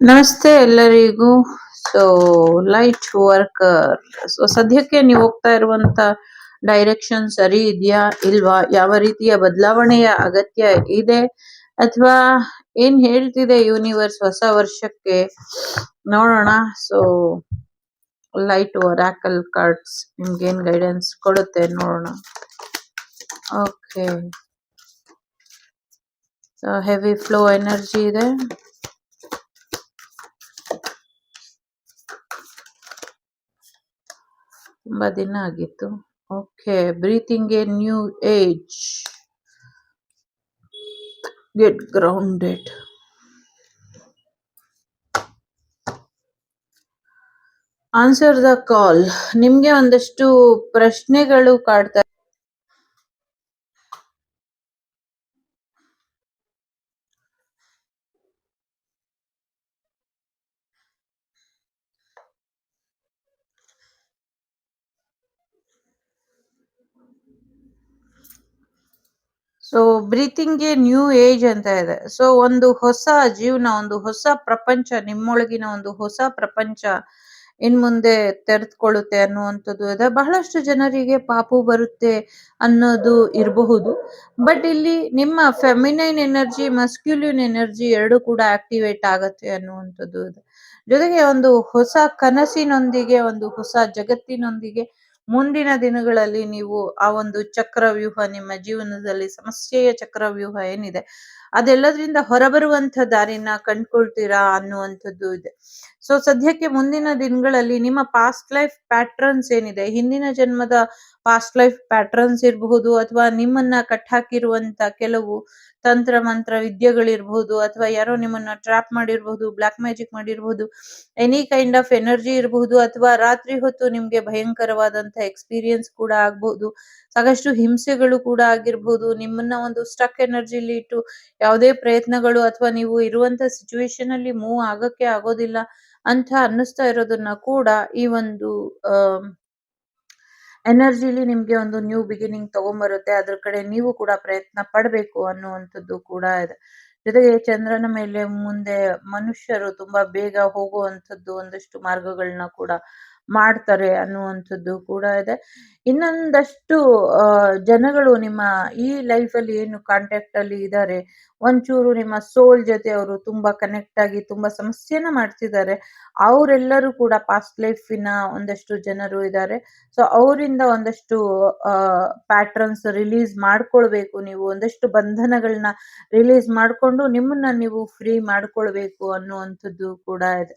ನಮಸ್ತೆ ಎಲ್ಲರಿಗೂ. So light worker so ಸದ್ಯಕ್ಕೆ ನೀವು ಹೋಗ್ತಾ ಇರುವಂತ ಡೈರೆಕ್ಷನ್ ಸರಿ ಇದೆಯಾ ಇಲ್ವಾ? ಯಾವ ರೀತಿಯ ಬದಲಾವಣೆಯ ಅಗತ್ಯ ಇದೆ? ಅಥವಾ ಏನ್ ಹೇಳ್ತಿದೆ ಯೂನಿವರ್ಸ್ ಹೊಸ ವರ್ಷಕ್ಕೆ? ನೋಡೋಣ. ಸೊ ಲೈಟ್ ಒರಾಕಲ್ ಕಾರ್ಡ್ಸ್ ನಿಮ್ಗೆ ಏನ್ ಗೈಡೆನ್ಸ್ ಕೊಡುತ್ತೆ ನೋಡೋಣ. ಓಕೆ ಹೆವಿ ಫ್ಲೋ ಎನರ್ಜಿ ಇದೆ. ತುಂಬಾ ದಿನ ಆಗಿತ್ತು. Okay breathing a new age get grounded answer the call ನಿಮಗೆ ಒಂದಷ್ಟು ಪ್ರಶ್ನೆಗಳು ಕಾಡ್ತಾ so breathing a new age ಅಂತ ಇದೆ. ಸೊ ಒಂದು ಹೊಸ ಜೀವನ, ಒಂದು ಹೊಸ ಪ್ರಪಂಚ, ನಿಮ್ಮೊಳಗಿನ ಒಂದು ಹೊಸ ಪ್ರಪಂಚ ಇನ್ ಮುಂದೆ ತೆರೆದುಕೊಳ್ಳುತ್ತೆ ಅನ್ನುವಂಥದ್ದು ಇದೆ. ಬಹಳಷ್ಟು ಜನರಿಗೆ ಪಾಪು ಬರುತ್ತೆ ಅನ್ನೋದು ಇರಬಹುದು. ಬಟ್ ಇಲ್ಲಿ ನಿಮ್ಮ ಫೆಮಿನೈನ್ ಎನರ್ಜಿ ಮಸ್ಕ್ಯುಲಿನ್ ಎನರ್ಜಿ ಎರಡು ಕೂಡ ಆಕ್ಟಿವೇಟ್ ಆಗತ್ತೆ ಅನ್ನುವಂಥದ್ದು ಇದೆ. ಜೊತೆಗೆ ಒಂದು ಹೊಸ ಕನಸಿನೊಂದಿಗೆ, ಒಂದು ಹೊಸ ಜಗತ್ತಿನೊಂದಿಗೆ ಮುಂದಿನ ದಿನಗಳಲ್ಲಿ ನೀವು ಆ ಒಂದು ಚಕ್ರವ್ಯೂಹ, ನಿಮ್ಮ ಜೀವನದಲ್ಲಿ ಸಮಸ್ಯೆಯ ಚಕ್ರವ್ಯೂಹ ಏನಿದೆ, ಅದೆಲ್ಲದ್ರಿಂದ ಹೊರಬರುವಂತ ದಾರಿನ ಕಂಡ್ಕೊಳ್ತೀರಾ ಅನ್ನುವಂಥದ್ದು ಇದೆ. ಸೊ ಸದ್ಯಕ್ಕೆ ಮುಂದಿನ ದಿನಗಳಲ್ಲಿ ನಿಮ್ಮ ಪಾಸ್ಟ್ ಲೈಫ್ ಪ್ಯಾಟ್ರನ್ಸ್ ಏನಿದೆ? ಹಿಂದಿನ ಜನ್ಮದ ಪಾಸ್ಟ್ ಲೈಫ್ ಪ್ಯಾಟ್ರನ್ಸ್ ಇರಬಹುದು ಅಥವಾ ನಿಮ್ಮನ್ನ ಕಟ್ಟಾಕಿರುವಂತ ಕೆಲವು ತಂತ್ರ, ಮಂತ್ರ, ವಿದ್ಯೆಗಳಿರಬಹುದು ಅಥವಾ ಯಾರೋ ನಿಮ್ಮನ್ನ ಟ್ರಾಪ್ ಮಾಡಿರಬಹುದು ಬ್ಲಾಕ್ ಮ್ಯಾಜಿಕ್ ಮಾಡಿರಬಹುದು ಎನಿ ಕೈಂಡ್ ಆಫ್ ಎನರ್ಜಿ ಇರಬಹುದು ಅಥವಾ ರಾತ್ರಿ ಹೊತ್ತು ನಿಮ್ಗೆ ಭಯಂಕರವಾದಂತ ಎಕ್ಸ್ಪೀರಿಯನ್ಸ್ ಕೂಡ ಆಗ್ಬಹುದು. ಸಾಕಷ್ಟು ಹಿಂಸೆಗಳು ಕೂಡ ಆಗಿರ್ಬಹುದು. ನಿಮ್ಮನ್ನ ಒಂದು ಸ್ಟಕ್ ಎನರ್ಜಿಲಿ ಇಟ್ಟು ಯಾವುದೇ ಪ್ರಯತ್ನಗಳು ಅಥವಾ ನೀವು ಇರುವಂತ ಸಿಚುವೇಶನ್ ಅಲ್ಲಿ ಮೂವ್ ಆಗಕ್ಕೆ ಆಗೋದಿಲ್ಲ. ಅಂತ ಅನ್ನಿಸ್ತಾ ಇರೋದನ್ನ ಕೂಡ ಈ ಒಂದು ಎನರ್ಜಿಲಿ ನಿಮ್ಗೆ ಒಂದು ನ್ಯೂ ಬಿಗಿನಿಂಗ್ ತಗೊಂಬರುತ್ತೆ. ಅದ್ರ ಕಡೆ ನೀವು ಕೂಡ ಪ್ರಯತ್ನ ಪಡಬೇಕು ಅನ್ನುವಂಥದ್ದು ಕೂಡ ಇದೆ. ಜೊತೆಗೆ ಚಂದ್ರನ ಮೇಲೆ ಮುಂದೆ ಮನುಷ್ಯರು ತುಂಬಾ ಬೇಗ ಹೋಗುವಂಥದ್ದು ಒಂದಷ್ಟು ಮಾರ್ಗಗಳನ್ನ ಕೂಡ ಮಾಡ್ತಾರೆ ಅನ್ನುವಂಥದ್ದು ಕೂಡ ಇದೆ. ಇನ್ನೊಂದಷ್ಟು ಜನಗಳು ನಿಮ್ಮ ಈ ಲೈಫ್ ಅಲ್ಲಿ ಏನು ಕಾಂಟ್ಯಾಕ್ಟ್ ಅಲ್ಲಿ ಇದ್ದಾರೆ ಒಂಚೂರು ನಿಮ್ಮ ಸೋಲ್ ಜೊತೆ ಅವರು ತುಂಬಾ ಕನೆಕ್ಟ್ ಆಗಿ ತುಂಬಾ ಸಮಸ್ಯೆನ ಮಾಡ್ತಿದ್ದಾರೆ. ಅವರೆಲ್ಲರೂ ಕೂಡ ಪಾಸ್ಟ್ ಲೈಫಿನ ಒಂದಷ್ಟು ಜನರು ಇದ್ದಾರೆ ಸೊ ಅವರಿಂದ ಒಂದಷ್ಟು ಪ್ಯಾಟ್ರನ್ಸ್ ರಿಲೀಸ್ ಮಾಡ್ಕೊಳ್ಬೇಕು ನೀವು. ಒಂದಷ್ಟು ಬಂಧನಗಳನ್ನ ರಿಲೀಸ್ ಮಾಡ್ಕೊಂಡು ನಿಮ್ಮನ್ನ ನೀವು ಫ್ರೀ ಮಾಡ್ಕೊಳ್ಬೇಕು ಅನ್ನುವಂಥದ್ದು ಕೂಡ ಇದೆ.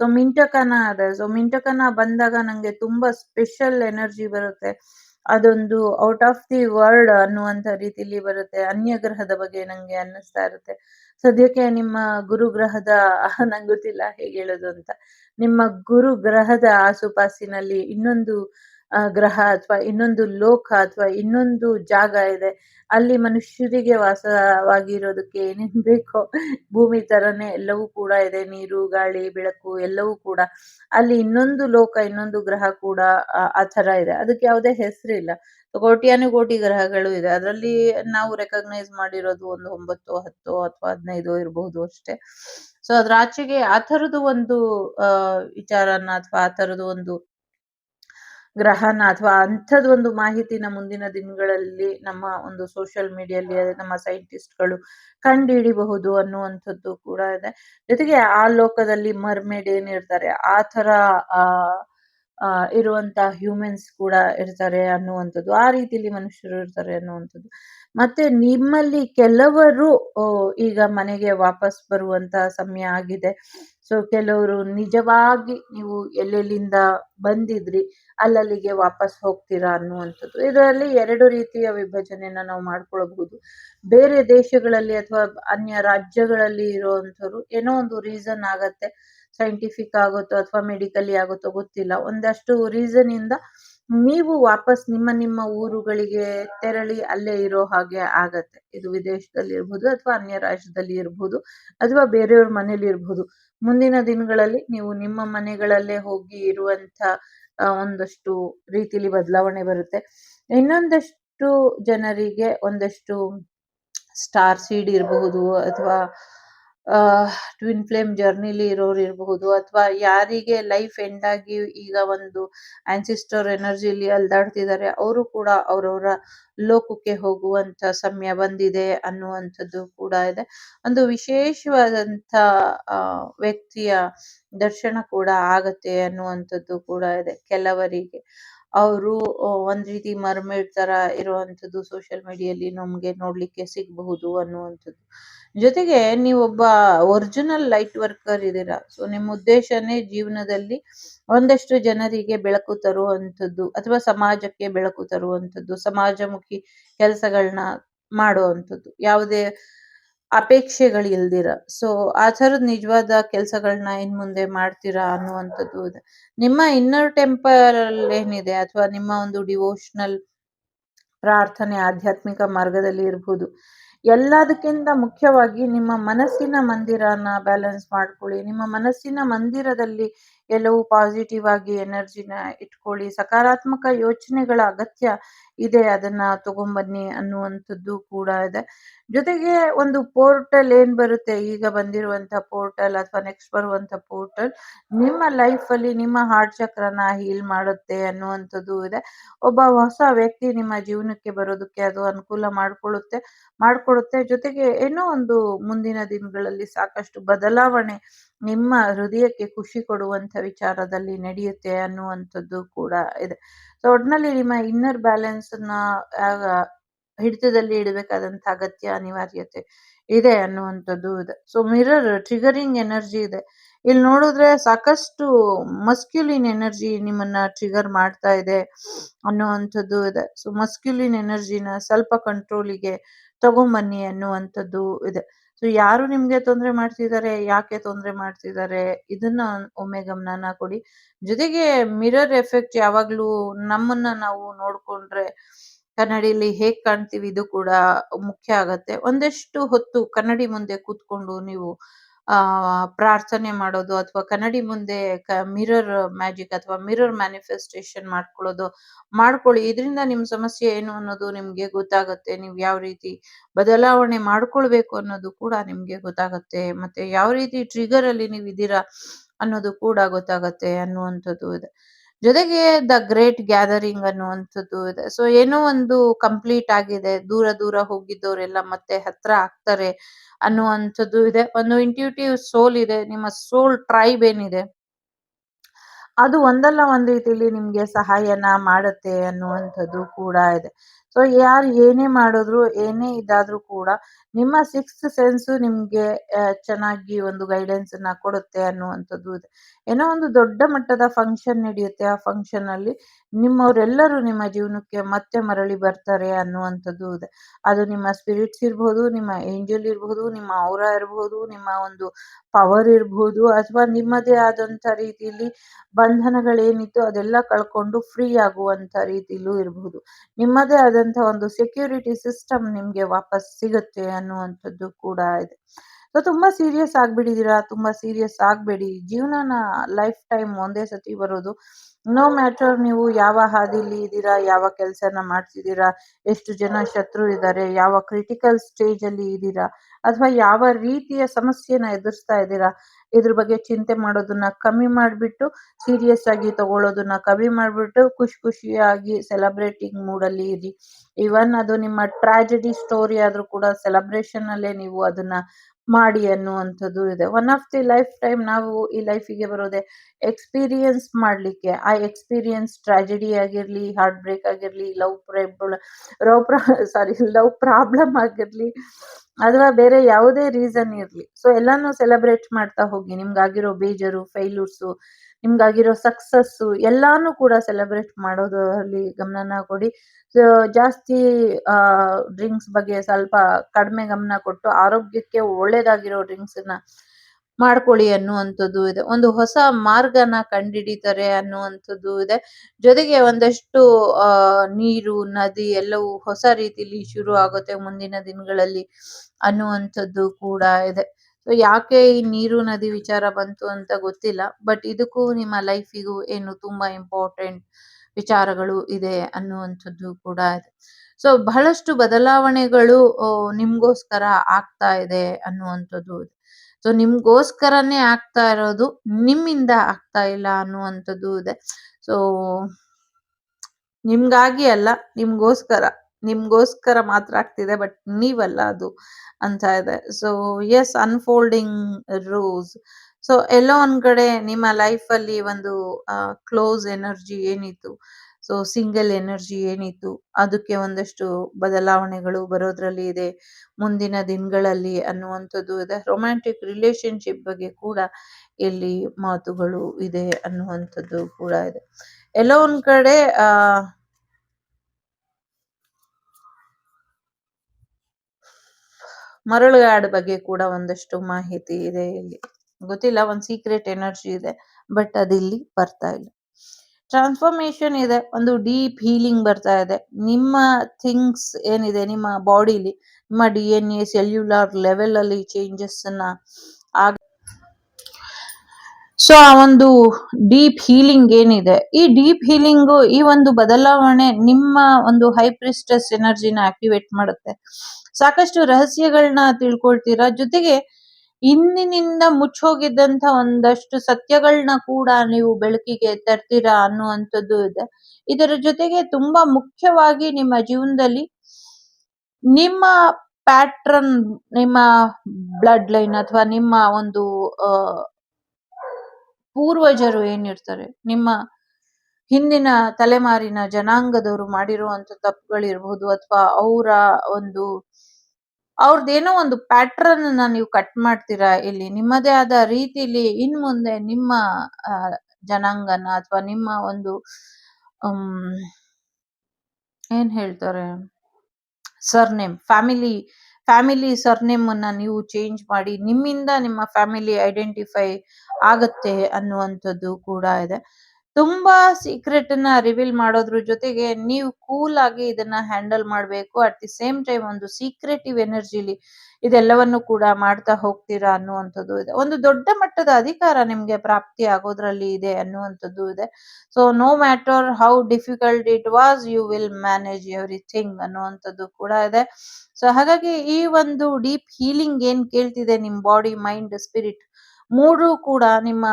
ಸೊ ಮಿಂಟಕನ ಅದ. ಸೊ ಮಿಂಟಕನ ಬಂದಾಗ ನಂಗೆ ತುಂಬಾ ಸ್ಪೆಷಲ್ ಎನರ್ಜಿ ಬರುತ್ತೆ. ಅದೊಂದು ಔಟ್ ಆಫ್ ದಿ ವರ್ಲ್ಡ್ ಅನ್ನುವಂತ ರೀತಿಲಿ ಬರುತ್ತೆ. ಅನ್ಯ ಗ್ರಹದ ಬಗ್ಗೆ ನಂಗೆ ಅನ್ನಿಸ್ತಾ ಇರುತ್ತೆ. ಸದ್ಯಕ್ಕೆ ನಿಮ್ಮ ಗುರು ಗ್ರಹದ ನಂಗೆ ಗೊತ್ತಿಲ್ಲ ಹೇಗೆ ಹೇಳೋದು ಅಂತ. ನಿಮ್ಮ ಗುರು ಗ್ರಹದ ಆಸುಪಾಸಿನಲ್ಲಿ ಇನ್ನೊಂದು ಗ್ರಹ ಅಥವಾ ಇನ್ನೊಂದು ಲೋಕ ಅಥವಾ ಇನ್ನೊಂದು ಜಾಗ ಇದೆ. ಅಲ್ಲಿ ಮನುಷ್ಯರಿಗೆ ವಾಸವಾಗಿರೋದಕ್ಕೆ ಏನೇನ್ ಬೇಕೋ ಭೂಮಿ ತರನೇ ಎಲ್ಲವೂ ಕೂಡ ಇದೆ. ನೀರು, ಗಾಳಿ, ಬೆಳಕು ಎಲ್ಲವೂ ಕೂಡ. ಅಲ್ಲಿ ಇನ್ನೊಂದು ಲೋಕ, ಇನ್ನೊಂದು ಗ್ರಹ ಕೂಡ ಆ ತರ ಇದೆ. ಅದಕ್ಕೆ ಯಾವುದೇ ಹೆಸರಿಲ್ಲ. ಕೋಟ್ಯಾನು ಕೋಟಿ ಗ್ರಹಗಳು ಇದೆ. ಅದರಲ್ಲಿ ನಾವು ರೆಕಗ್ನೈಸ್ ಮಾಡಿರೋದು ಒಂದು ಒಂಬತ್ತು, ಹತ್ತು ಅಥವಾ ಹದಿನೈದು ಇರಬಹುದು ಅಷ್ಟೇ. ಸೊ ಅದ್ರ ಆಚೆಗೆ ಆ ಥರದ್ದು ಒಂದು ವಿಚಾರನ ಅಥವಾ ಆ ಥರದ್ದು ಒಂದು ಗ್ರಹನ ಅಥವಾ ಅಂಥದ್ದು ಒಂದು ಮಾಹಿತಿನ ಮುಂದಿನ ದಿನಗಳಲ್ಲಿ ನಮ್ಮ ಒಂದು ಸೋಷಿಯಲ್ ಮೀಡಿಯಲ್ಲಿ ನಮ್ಮ ಸೈಂಟಿಸ್ಟ್ಗಳು ಕಂಡುಹಿಡಿಬಹುದು ಅನ್ನುವಂಥದ್ದು ಕೂಡ ಇದೆ. ಜೊತೆಗೆ ಆ ಲೋಕದಲ್ಲಿ ಮರ್ಮೇಡ್ ಏನಿರ್ತಾರೆ ಆ ಥರ ಇರುವಂತ ಹ್ಯೂಮನ್ಸ್ ಕೂಡ ಇರ್ತಾರೆ ಅನ್ನುವಂಥದ್ದು, ಆ ರೀತಿಲಿ ಮನುಷ್ಯರು ಇರ್ತಾರೆ ಅನ್ನುವಂಥದ್ದು. ಮತ್ತೆ ನಿಮ್ಮಲ್ಲಿ ಕೆಲವರು ಈಗ ಮನೆಗೆ ವಾಪಸ್ ಬರುವಂತ ಸಮಯ ಆಗಿದೆ. ಸೊ ಕೆಲವರು ನಿಜವಾಗಿ ನೀವು ಎಲ್ಲೆಲ್ಲಿಂದ ಬಂದಿದ್ರಿ, ಅಲ್ಲಲ್ಲಿಗೆ ವಾಪಸ್ ಹೋಗ್ತೀರಾ ಅನ್ನುವಂಥದ್ದು. ಇದರಲ್ಲಿ ಎರಡು ರೀತಿಯ ವಿಭಜನೆನ ನಾವು ಮಾಡ್ಕೊಳ್ಬಹುದು. ಬೇರೆ ದೇಶಗಳಲ್ಲಿ ಅಥವಾ ಅನ್ಯ ರಾಜ್ಯಗಳಲ್ಲಿ ಇರುವಂಥವ್ರು ಏನೋ ಒಂದು ರೀಸನ್ ಆಗತ್ತೆ. ಸೈಂಟಿಫಿಕ್ ಆಗುತ್ತೋ ಅಥವಾ ಮೆಡಿಕಲಿ ಆಗುತ್ತೋ ಗೊತ್ತಿಲ್ಲ. ಒಂದಷ್ಟು ರೀಸನ್ ಇಂದ ನೀವು ವಾಪಸ್ ನಿಮ್ಮ ನಿಮ್ಮ ಊರುಗಳಿಗೆ ತೆರಳಿ ಅಲ್ಲೇ ಇರೋ ಹಾಗೆ ಆಗತ್ತೆ. ಇದು ವಿದೇಶದಲ್ಲಿ ಇರ್ಬೋದು ಅಥವಾ ಅನ್ಯ ರಾಜ್ಯದಲ್ಲಿ ಇರ್ಬೋದು ಅಥವಾ ಬೇರೆಯವ್ರ ಮನೇಲಿ ಇರ್ಬೋದು. ಮುಂದಿನ ದಿನಗಳಲ್ಲಿ ನೀವು ನಿಮ್ಮ ಮನೆಗಳಲ್ಲೇ ಹೋಗಿ ಇರುವಂತ ಒಂದಷ್ಟು ರೀತಿಲಿ ಬದಲಾವಣೆ ಬರುತ್ತೆ. ಇನ್ನೊಂದಷ್ಟು ಜನರಿಗೆ ಒಂದಷ್ಟು ಸ್ಟಾರ್ ಸೀಡ್ ಇರಬಹುದು ಅಥವಾ ಆಹ್, ಟ್ವಿನ್ ಫ್ಲೇಮ್ ಜರ್ನಿಲಿ ಇರೋರು ಇರಬಹುದು ಅಥವಾ ಯಾರಿಗೆ ಲೈಫ್ ಎಂಡ್ ಆಗಿ ಈಗ ಒಂದು ಆನ್ಸಿಸ್ಟರ್ ಎನರ್ಜಿಲಿ ಅಲ್ದಾಡ್ತಿದ್ದಾರೆ ಅವರು ಕೂಡ ಅವರವರ ಲೋಕಕ್ಕೆ ಹೋಗುವಂತ ಸಮಯ ಬಂದಿದೆ ಅನ್ನುವಂಥದ್ದು ಕೂಡ ಇದೆ. ಒಂದು ವಿಶೇಷವಾದಂತ ವ್ಯಕ್ತಿಯ ದರ್ಶನ ಕೂಡ ಆಗತ್ತೆ ಅನ್ನುವಂಥದ್ದು ಕೂಡ ಇದೆ ಕೆಲವರಿಗೆ. ಅವರು ಒಂದ್ ರೀತಿ ಮರ್ಮೇಡ್ ತರ ಇರುವಂತದ್ದು ಸೋಷಿಯಲ್ ಮೀಡಿಯಲ್ಲಿ ನಮ್ಗೆ ನೋಡ್ಲಿಕ್ಕೆ ಸಿಗಬಹುದು ಅನ್ನುವಂತದ್ದು ಜೊತೆಗೆ ನೀವೊಬ್ಬ ಒರಿಜಿನಲ್ ಲೈಟ್ ವರ್ಕರ್ ಇದ್ದೀರಾ ಸೊ ನಿಮ್ಮ ಉದ್ದೇಶನೇ ಜೀವನದಲ್ಲಿ ಒಂದಷ್ಟು ಜನರಿಗೆ ಬೆಳಕು ತರುವಂತದ್ದು ಅಥವಾ ಸಮಾಜಕ್ಕೆ ಬೆಳಕು ತರುವಂತದ್ದು ಸಮಾಜಮುಖಿ ಕೆಲಸಗಳನ್ನ ಮಾಡುವಂಥದ್ದು. ಯಾವುದೇ ಅಪೇಕ್ಷೆಗಳಿಲ್ದಿರ. ಸೊ ಆ ಥರದ ನಿಜವಾದ ಕೆಲಸಗಳನ್ನ ಇನ್ ಮುಂದೆ ಮಾಡ್ತೀರಾ ಅನ್ನುವಂಥದ್ದು ಇದೆ. ನಿಮ್ಮ ಇನ್ನರ್ ಟೆಂಪಲ್ ಏನಿದೆ ಅಥವಾ ನಿಮ್ಮ ಒಂದು ಡಿವೋಷನಲ್ ಪ್ರಾರ್ಥನೆ ಆಧ್ಯಾತ್ಮಿಕ ಮಾರ್ಗದಲ್ಲಿ ಇರ್ಬೋದು. ಎಲ್ಲದಕ್ಕಿಂತ ಮುಖ್ಯವಾಗಿ ನಿಮ್ಮ ಮನಸ್ಸಿನ ಮಂದಿರನ ಬ್ಯಾಲೆನ್ಸ್ ಮಾಡ್ಕೊಳ್ಳಿ. ನಿಮ್ಮ ಮನಸ್ಸಿನ ಮಂದಿರದಲ್ಲಿ ಎಲ್ಲವೂ ಪಾಸಿಟಿವ್ ಆಗಿ ಎನರ್ಜಿನ ಇಟ್ಕೊಳ್ಳಿ. ಸಕಾರಾತ್ಮಕ ಯೋಚನೆಗಳ ಅಗತ್ಯ ಇದೆ ಅದನ್ನ ತಗೊಂಬನ್ನಿ ಅನ್ನುವಂಥದ್ದು ಕೂಡ ಇದೆ. ಜೊತೆಗೆ ಒಂದು ಪೋರ್ಟಲ್ ಏನ್ ಬರುತ್ತೆ? ಈಗ ಬಂದಿರುವಂತ ಪೋರ್ಟಲ್ ಅಥವಾ ನೆಕ್ಸ್ಟ್ ಬರುವಂತ ಪೋರ್ಟಲ್ ನಿಮ್ಮ ಲೈಫ್ ಅಲ್ಲಿ ನಿಮ್ಮ ಹಾರ್ಟ್ ಚಕ್ರನ ಹೀಲ್ ಮಾಡುತ್ತೆ ಅನ್ನುವಂಥದ್ದು ಇದೆ. ಒಬ್ಬ ಹೊಸ ವ್ಯಕ್ತಿ ನಿಮ್ಮ ಜೀವನಕ್ಕೆ ಬರೋದಕ್ಕೆ ಅದು ಅನುಕೂಲ ಮಾಡ್ಕೊಳ್ಳುತ್ತೆ, ಮಾಡ್ಕೊಡುತ್ತೆ. ಜೊತೆಗೆ ಏನೋ ಒಂದು ಮುಂದಿನ ದಿನಗಳಲ್ಲಿ ಸಾಕಷ್ಟು ಬದಲಾವಣೆ ನಿಮ್ಮ ಹೃದಯಕ್ಕೆ ಖುಷಿ ಕೊಡುವಂತ ವಿಚಾರದಲ್ಲಿ ನಡೆಯುತ್ತೆ ಅನ್ನುವಂಥದ್ದು ಕೂಡ ಇದೆ. ಸೊ ಒಟ್ನಲ್ಲಿ ನಿಮ್ಮ ಇನ್ನರ್ ಬ್ಯಾಲೆನ್ಸ್ನ ಹಿಡಿತದಲ್ಲಿ ಇಡಬೇಕಾದಂತ ಅಗತ್ಯ, ಅನಿವಾರ್ಯತೆ ಇದೆ ಅನ್ನುವಂಥದ್ದು ಇದೆ. ಸೊ ಮಿರರ್ ಟ್ರಿಗರಿಂಗ್ ಎನರ್ಜಿ ಇದೆ. ಇಲ್ಲಿ ನೋಡಿದ್ರೆ ಸಾಕಷ್ಟು ಮಸ್ಕ್ಯುಲಿನ್ ಎನರ್ಜಿ ನಿಮ್ಮನ್ನ ಟ್ರಿಗರ್ ಮಾಡ್ತಾ ಇದೆ ಅನ್ನುವಂಥದ್ದು ಇದೆ. ಸೊ ಮಸ್ಕ್ಯುಲಿನ್ ಎನರ್ಜಿನ ಸ್ವಲ್ಪ ಕಂಟ್ರೋಲಿಗೆ ತಗೊಂಬನ್ನಿ ಅನ್ನುವಂಥದ್ದು ಇದೆ. ಸೊ ಯಾರು ನಿಮ್ಗೆ ತೊಂದರೆ ಮಾಡ್ತಿದ್ದಾರೆ, ಯಾಕೆ ತೊಂದರೆ ಮಾಡ್ತಿದ್ದಾರೆ, ಇದನ್ನ ಒಮ್ಮೆ ಗಮನನ ಕೊಡಿ. ಜೊತೆಗೆ ಮಿರರ್ ಎಫೆಕ್ಟ್ ಯಾವಾಗ್ಲೂ ನಮ್ಮನ್ನ ನಾವು ನೋಡ್ಕೊಂಡ್ರೆ ಕನ್ನಡಿಲಿ ಹೇಗ್ ಕಾಣ್ತೀವಿ ಇದು ಕೂಡ ಮುಖ್ಯ ಆಗತ್ತೆ. ಒಂದಷ್ಟು ಹೊತ್ತು ಕನ್ನಡಿ ಮುಂದೆ ಕೂತ್ಕೊಂಡು ನೀವು, ಆ, ಪ್ರಾರ್ಥನೆ ಮಾಡೋದು ಅಥವಾ ಕನ್ನಡಿ ಮುಂದೆ ಮಿರರ್ ಮ್ಯಾಜಿಕ್ ಅಥವಾ ಮಿರರ್ ಮ್ಯಾನಿಫೆಸ್ಟೇಷನ್ ಮಾಡ್ಕೊಳ್ಳೋದು ಮಾಡ್ಕೊಳ್ಳಿ. ಇದರಿಂದ ನಿಮ್ ಸಮಸ್ಯೆ ಏನು ಅನ್ನೋದು ನಿಮ್ಗೆ ಗೊತ್ತಾಗತ್ತೆ. ನೀವು ಯಾವ ರೀತಿ ಬದಲಾವಣೆ ಮಾಡ್ಕೊಳ್ಬೇಕು ಅನ್ನೋದು ಕೂಡ ನಿಮ್ಗೆ ಗೊತ್ತಾಗತ್ತೆ. ಮತ್ತೆ ಯಾವ ರೀತಿ ಟ್ರಿಗರ್ ಅಲ್ಲಿ ನೀವು ಇದ್ದೀರಾ ಅನ್ನೋದು ಕೂಡ ಗೊತ್ತಾಗತ್ತೆ ಅನ್ನುವಂಥದ್ದು ಇದೆ. ಜೊತೆಗೆ ದ ಗ್ರೇಟ್ ಗ್ಯಾದರಿಂಗ್ ಅನ್ನುವಂಥದ್ದು ಇದೆ. ಸೊ ಏನೋ ಒಂದು ಕಂಪ್ಲೀಟ್ ಆಗಿದೆ, ದೂರ ದೂರ ಹೋಗಿದ್ದವರೆಲ್ಲ ಮತ್ತೆ ಹತ್ರ ಆಗ್ತಾರೆ ಅನ್ನುವಂಥದ್ದು ಇದೆ. ಒಂದು ಇಂಟ್ಯೂಟಿವ್ ಸೋಲ್ ಇದೆ, ನಿಮ್ಮ ಸೋಲ್ ಟ್ರೈಬ್ ಏನಿದೆ, ಅದು ಒಂದಲ್ಲ ಒಂದ್ ರೀತಿಯಲ್ಲಿ ನಿಮ್ಗೆ ಸಹಾಯನ ಮಾಡುತ್ತೆ ಅನ್ನುವಂಥದ್ದು ಕೂಡ ಇದೆ. ಸೊ ಯಾರು ಏನೇ ಮಾಡಿದ್ರು, ಏನೇ ಇದಾದ್ರೂ ಕೂಡ ನಿಮ್ಮ ಸಿಕ್ಸ್ ಸೆನ್ಸ್ ನಿಮ್ಗೆ ಚೆನ್ನಾಗಿ ಒಂದು ಗೈಡೆನ್ಸ್ ಅನ್ನ ಕೊಡುತ್ತೆ ಅನ್ನುವಂಥದ್ದು ಇದೆ. ಏನೋ ಒಂದು ದೊಡ್ಡ ಮಟ್ಟದ ಫಂಕ್ಷನ್ ನಡೆಯುತ್ತೆ. ಆ ಫಂಕ್ಷನ್ ಅಲ್ಲಿ ನಿಮ್ಮವರೆಲ್ಲರೂ ನಿಮ್ಮ ಜೀವನಕ್ಕೆ ಮತ್ತೆ ಮರಳಿ ಬರ್ತಾರೆ ಅನ್ನುವಂಥದ್ದು ಇದೆ. ಅದು ನಿಮ್ಮ ಸ್ಪಿರಿಟ್ಸ್ ಇರ್ಬೋದು, ನಿಮ್ಮ ಏಂಜಲ್ ಇರ್ಬೋದು, ನಿಮ್ಮ ಔರ ಇರ್ಬೋದು, ನಿಮ್ಮ ಒಂದು ಪವರ್ ಇರ್ಬೋದು, ಅಥವಾ ನಿಮ್ಮದೇ ಆದಂತ ರೀತಿಯಲ್ಲಿ ಬಂಧನಗಳೇನಿತ್ತು ಅದೆಲ್ಲ ಕಳ್ಕೊಂಡು ಫ್ರೀ ಆಗುವಂತ ರೀತಿಯಲ್ಲೂ ಇರಬಹುದು ನಿಮ್ಮದೇ ಆದಂತ ಒಂದು ಸೆಕ್ಯೂರಿಟಿ ಸಿಸ್ಟಮ್ ನಿಮ್ಗೆ ವಾಪಸ್ ಸಿಗುತ್ತೆ ಅನ್ನುವಂಥದ್ದು ಕೂಡ ಇದೆ. ಸೊ ತುಂಬಾ ಸೀರಿಯಸ್ ಆಗ್ಬಿಡಿದೀರಾ ತುಂಬಾ ಸೀರಿಯಸ್ ಆಗ್ಬೇಡಿ. ಜೀವನನ ಲೈಫ್ ಟೈಮ್ ಒಂದೇ ಸತಿ ಬರೋದು ನೋ ಮ್ಯಾಟರ್ ನೀವು ಯಾವ ಹಾದಿಲಿ ಇದ್ದೀರಾ, ಯಾವ ಕೆಲಸನ ಮಾಡ್ತಿದ್ದೀರಾ, ಎಷ್ಟು ಜನ ಶತ್ರು ಇದ್ದಾರೆ, ಯಾವ ಕ್ರಿಟಿಕಲ್ ಸ್ಟೇಜ್ ಅಲ್ಲಿ ಇದ್ದೀರಾ, ಅಥವಾ ಯಾವ ರೀತಿಯ ಸಮಸ್ಯೆನ ಎದುರಿಸ್ತಾ ಇದ್ದೀರಾ, ಇದ್ರ ಬಗ್ಗೆ ಚಿಂತೆ ಮಾಡೋದನ್ನ ಕಮ್ಮಿ ಮಾಡಿಬಿಟ್ಟು ಸೀರಿಯಸ್ ಆಗಿ ತಗೊಳ್ಳೋದನ್ನ ಕಮ್ಮಿ ಮಾಡಿಬಿಟ್ಟು, ಖುಷಿ ಖುಷಿಯಾಗಿ ಸೆಲೆಬ್ರೇಟಿಂಗ್ ಮೂಡಲ್ಲಿ ಇರಿ. ಇವನ್ ಅದು ನಿಮ್ಮ ಟ್ರಾಜಿಡಿ ಸ್ಟೋರಿ ಆದ್ರೂ ಕೂಡ ಸೆಲೆಬ್ರೇಷನ್ ಅಲ್ಲೇ ನೀವು ಅದನ್ನ ಮಾಡಿ ಅನ್ನುವಂಥದ್ದು ಇದೆ. One of the life time ನಾವು ಈ ಲೈಫಿಗೆ ಬರೋದೆ ಎಕ್ಸ್ಪೀರಿಯನ್ಸ್ ಮಾಡ್ಲಿಕ್ಕೆ ಎಕ್ಸ್ಪೀರಿಯನ್ಸ್ ಟ್ರಾಜಿಡಿ ಆಗಿರ್ಲಿ ಹಾರ್ಟ್ ಬ್ರೇಕ್ ಆಗಿರ್ಲಿ love love sorry love problem ಆಗಿರ್ಲಿ, ಅಥವಾ ಬೇರೆ ಯಾವುದೇ ರೀಸನ್ ಇರ್ಲಿ. ಸೊ ಎಲ್ಲಾನು ಸೆಲೆಬ್ರೇಟ್ ಮಾಡ್ತಾ ಹೋಗಿ. ನಿಮ್ಗಾಗಿರೋ ಬೇಜರು ಫೈಲ್ಯೂರ್ಸು ನಿಮ್ಗಾಗಿರೋ ಸಕ್ಸಸ್ಸು ಎಲ್ಲಾನು ಕೂಡ ಸೆಲೆಬ್ರೇಟ್ ಮಾಡೋದ್ರಲ್ಲಿ ಗಮನನ ಕೊಡಿ. ಜಾಸ್ತಿ ಡ್ರಿಂಕ್ಸ್ ಬಗ್ಗೆ ಸ್ವಲ್ಪ ಕಡಿಮೆ ಗಮನ ಕೊಟ್ಟು ಆರೋಗ್ಯಕ್ಕೆ ಒಳ್ಳೇದಾಗಿರೋ ಡ್ರಿಂಕ್ಸ್ನ ಮಾಡ್ಕೊಳ್ಳಿ ಅನ್ನುವಂಥದ್ದು ಇದೆ. ಒಂದು ಹೊಸ ಮಾರ್ಗನ ಕಂಡಿಡಿತಾರೆ ಅನ್ನುವಂಥದ್ದು ಇದೆ. ಜೊತೆಗೆ ಒಂದಷ್ಟು ನೀರು, ನದಿ ಎಲ್ಲವೂ ಹೊಸ ರೀತಿಲಿ ಶುರು ಆಗುತ್ತೆ ಮುಂದಿನ ದಿನಗಳಲ್ಲಿ ಅನ್ನುವಂಥದ್ದು ಕೂಡ ಇದೆ. ಸೊ ಯಾಕೆ ಈ ನೀರು, ನದಿ ವಿಚಾರ ಬಂತು ಅಂತ ಗೊತ್ತಿಲ್ಲ. ಬಟ್ ಇದಕ್ಕೂ ನಿಮ್ಮ ಲೈಫಿಗೂ ಏನು ತುಂಬಾ ಇಂಪಾರ್ಟೆಂಟ್ ವಿಚಾರಗಳು ಇದೆ ಅನ್ನುವಂಥದ್ದು ಕೂಡ ಇದೆ. ಸೊ ಬಹಳಷ್ಟು ಬದಲಾವಣೆಗಳು ನಿಮ್ಗೋಸ್ಕರ ಆಗ್ತಾ ಇದೆ ಅನ್ನುವಂಥದ್ದು ಸೊ ನಿಮ್ಗೋಸ್ಕರನೇ ಆಗ್ತಾ ಇರೋದು, ನಿಮ್ಮಿಂದ ಆಗ್ತಾ ಇಲ್ಲ ಅನ್ನುವಂಥದ್ದು ಇದೆ. ಸೊ ನಿಮ್ಗಾಗಿ ಅಲ್ಲ, ನಿಮ್ಗೋಸ್ಕರ ನಿಮ್ಗೋಸ್ಕರ ಮಾತ್ರ ಆಗ್ತಿದೆ ಬಟ್ ನೀವಲ್ಲ ಅದು ಅಂತ ಇದೆ. So as unfolding ruse so ಎಲ್ಲೋ ಒಂದ್ ಕಡೆ ನಿಮ್ಮ ಲೈಫ್ ಅಲ್ಲಿ ಒಂದು ಕ್ಲೋಸ್ ಎನರ್ಜಿ ಏನಿತ್ತು ಸೊ ಸಿಂಗಲ್ ಎನರ್ಜಿ ಏನಿತ್ತು, ಅದಕ್ಕೆ ಒಂದಷ್ಟು ಬದಲಾವಣೆಗಳು ಬರೋದ್ರಲ್ಲಿ ಇದೆ. ಮುಂದಿನ ದಿನಗಳಲ್ಲಿ ಅನ್ನುವಂಥದ್ದು ಇದೆ. ರೊಮ್ಯಾಂಟಿಕ್ ರಿಲೇಶನ್ಶಿಪ್ ಬಗ್ಗೆ ಕೂಡ ಇಲ್ಲಿ ಮಾತುಗಳು ಇದೆ ಅನ್ನುವಂಥದ್ದು ಕೂಡ ಇದೆ. ಎಲ್ಲ ಒಂದ್ ಕಡೆ, ಆ, ಮರಳುಗಾಡ್ ಬಗ್ಗೆ ಕೂಡ ಒಂದಷ್ಟು ಮಾಹಿತಿ ಇದೆ ಇಲ್ಲಿ. ಗೊತ್ತಿಲ್ಲ, ಒಂದ್ ಸೀಕ್ರೆಟ್ ಎನರ್ಜಿ ಇದೆ ಬಟ್ ಅದಿಲ್ಲಿ ಬರ್ತಾ ಇಲ್ಲ. ಟ್ರಾನ್ಸ್ಫಾರ್ಮೇಶನ್ ಇದೆ, ಒಂದು ಡೀಪ್ ಹೀಲಿಂಗ್ ಬರ್ತಾ ಇದೆ. ನಿಮ್ಮ ಥಿಂಗ್ಸ್ ಏನಿದೆ, ನಿಮ್ಮ ಬಾಡಿಲಿ ನಿಮ್ಮ D N A cellular level ಅಲ್ಲಿ ಚೇಂಜಸ್ ಅನ್ನ ಆಗ ಸೊ ಆ ಒಂದು ಡೀಪ್ ಹೀಲಿಂಗ್ ಏನಿದೆ, ಈ ಡೀಪ್ ಹೀಲಿಂಗ್ ಈ ಒಂದು ಬದಲಾವಣೆ ನಿಮ್ಮ ಒಂದು ಹೈಪ್ರಿಸ್ಟಸ್ ಎನರ್ಜಿನ ಆಕ್ಟಿವೇಟ್ ಮಾಡುತ್ತೆ. ಸಾಕಷ್ಟು ರಹಸ್ಯಗಳನ್ನ ತಿಳ್ಕೊಳ್ತೀರಾ? ಜೊತೆಗೆ ಇಂದಿನಿಂದ ಮುಚ್ಚೋಗಿದ್ದಂತ ಒಂದಷ್ಟು ಸತ್ಯಗಳನ್ನ ಕೂಡ ನೀವು ಬೆಳಕಿಗೆ ತರ್ತೀರಾ ಅನ್ನುವಂಥದ್ದು ಇದೆ. ಇದರ ಜೊತೆಗೆ ತುಂಬಾ ಮುಖ್ಯವಾಗಿ ನಿಮ್ಮ ಜೀವನದಲ್ಲಿ ನಿಮ್ಮ ಪ್ಯಾಟ್ರನ್ ನಿಮ್ಮ ಬ್ಲಡ್ ಲೈನ್ ಅಥವಾ ನಿಮ್ಮ ಒಂದು ಪೂರ್ವಜರು ಏನಿರ್ತಾರೆ, ನಿಮ್ಮ ಹಿಂದಿನ ತಲೆಮಾರಿನ ಜನಾಂಗದವರು ಮಾಡಿರುವಂತ ತಪ್ಪುಗಳಿರ್ಬಹುದು ಅಥವಾ ಅವರ ಒಂದು ಅವ್ರದ್ದೇನೋ ಒಂದು ಪ್ಯಾಟ್ರನ್ ಅನ್ನ ನೀವು ಕಟ್ ಮಾಡ್ತೀರಾ ಇಲ್ಲಿ? ನಿಮ್ಮದೇ ಆದ ರೀತಿಲಿ ಇನ್ ಮುಂದೆ ನಿಮ್ಮ ಜನಾಂಗನ ಅಥವಾ ನಿಮ್ಮ ಒಂದು ಏನ್ ಹೇಳ್ತಾರೆ? ಸರ್ನೇಮ್ ಫ್ಯಾಮಿಲಿ ಫ್ಯಾಮಿಲಿ ಸರ್ನೇಮ್ ಅನ್ನ ನೀವು ಚೇಂಜ್ ಮಾಡಿ ನಿಮ್ಮಿಂದ ನಿಮ್ಮ ಫ್ಯಾಮಿಲಿ ಐಡೆಂಟಿಫೈ ಆಗತ್ತೆ ಅನ್ನುವಂಥದ್ದು ಕೂಡ ಇದೆ. ತುಂಬಾ ಸೀಕ್ರೆಟ್ ಅನ್ನ ರಿವೀಲ್ ಮಾಡೋದ್ರ ಜೊತೆಗೆ ನೀವು ಕೂಲ್ ಆಗಿ ಇದನ್ನ ಹ್ಯಾಂಡಲ್ ಮಾಡಬೇಕು. ಅಟ್ ದಿ ಸೇಮ್ ಟೈಮ್ ಒಂದು ಸೀಕ್ರೆಟಿವ್ ಎನರ್ಜಿಲಿ ಇದೆಲ್ಲವನ್ನು ಕೂಡ ಮಾಡ್ತಾ ಹೋಗ್ತೀರಾ ಅನ್ನುವಂಥದ್ದು ಇದೆ. ಒಂದು ದೊಡ್ಡ ಮಟ್ಟದ ಅಧಿಕಾರ ನಿಮ್ಗೆ ಪ್ರಾಪ್ತಿ ಆಗೋದ್ರಲ್ಲಿ ಇದೆ ಅನ್ನುವಂಥದ್ದು ಇದೆ. So no matter how difficult it was you will manage everything ಅನ್ನುವಂಥದ್ದು ಕೂಡ ಇದೆ. ಸೊ ಹಾಗಾಗಿ ಈ ಒಂದು ಡೀಪ್ ಹೀಲಿಂಗ್ ಏನ್ ಕೇಳ್ತಿದೆ ನಿಮ್ ಬಾಡಿ ಮೈಂಡ್ ಸ್ಪಿರಿಟ್ ಮೂರು ಕೂಡ ನಿಮ್ಮ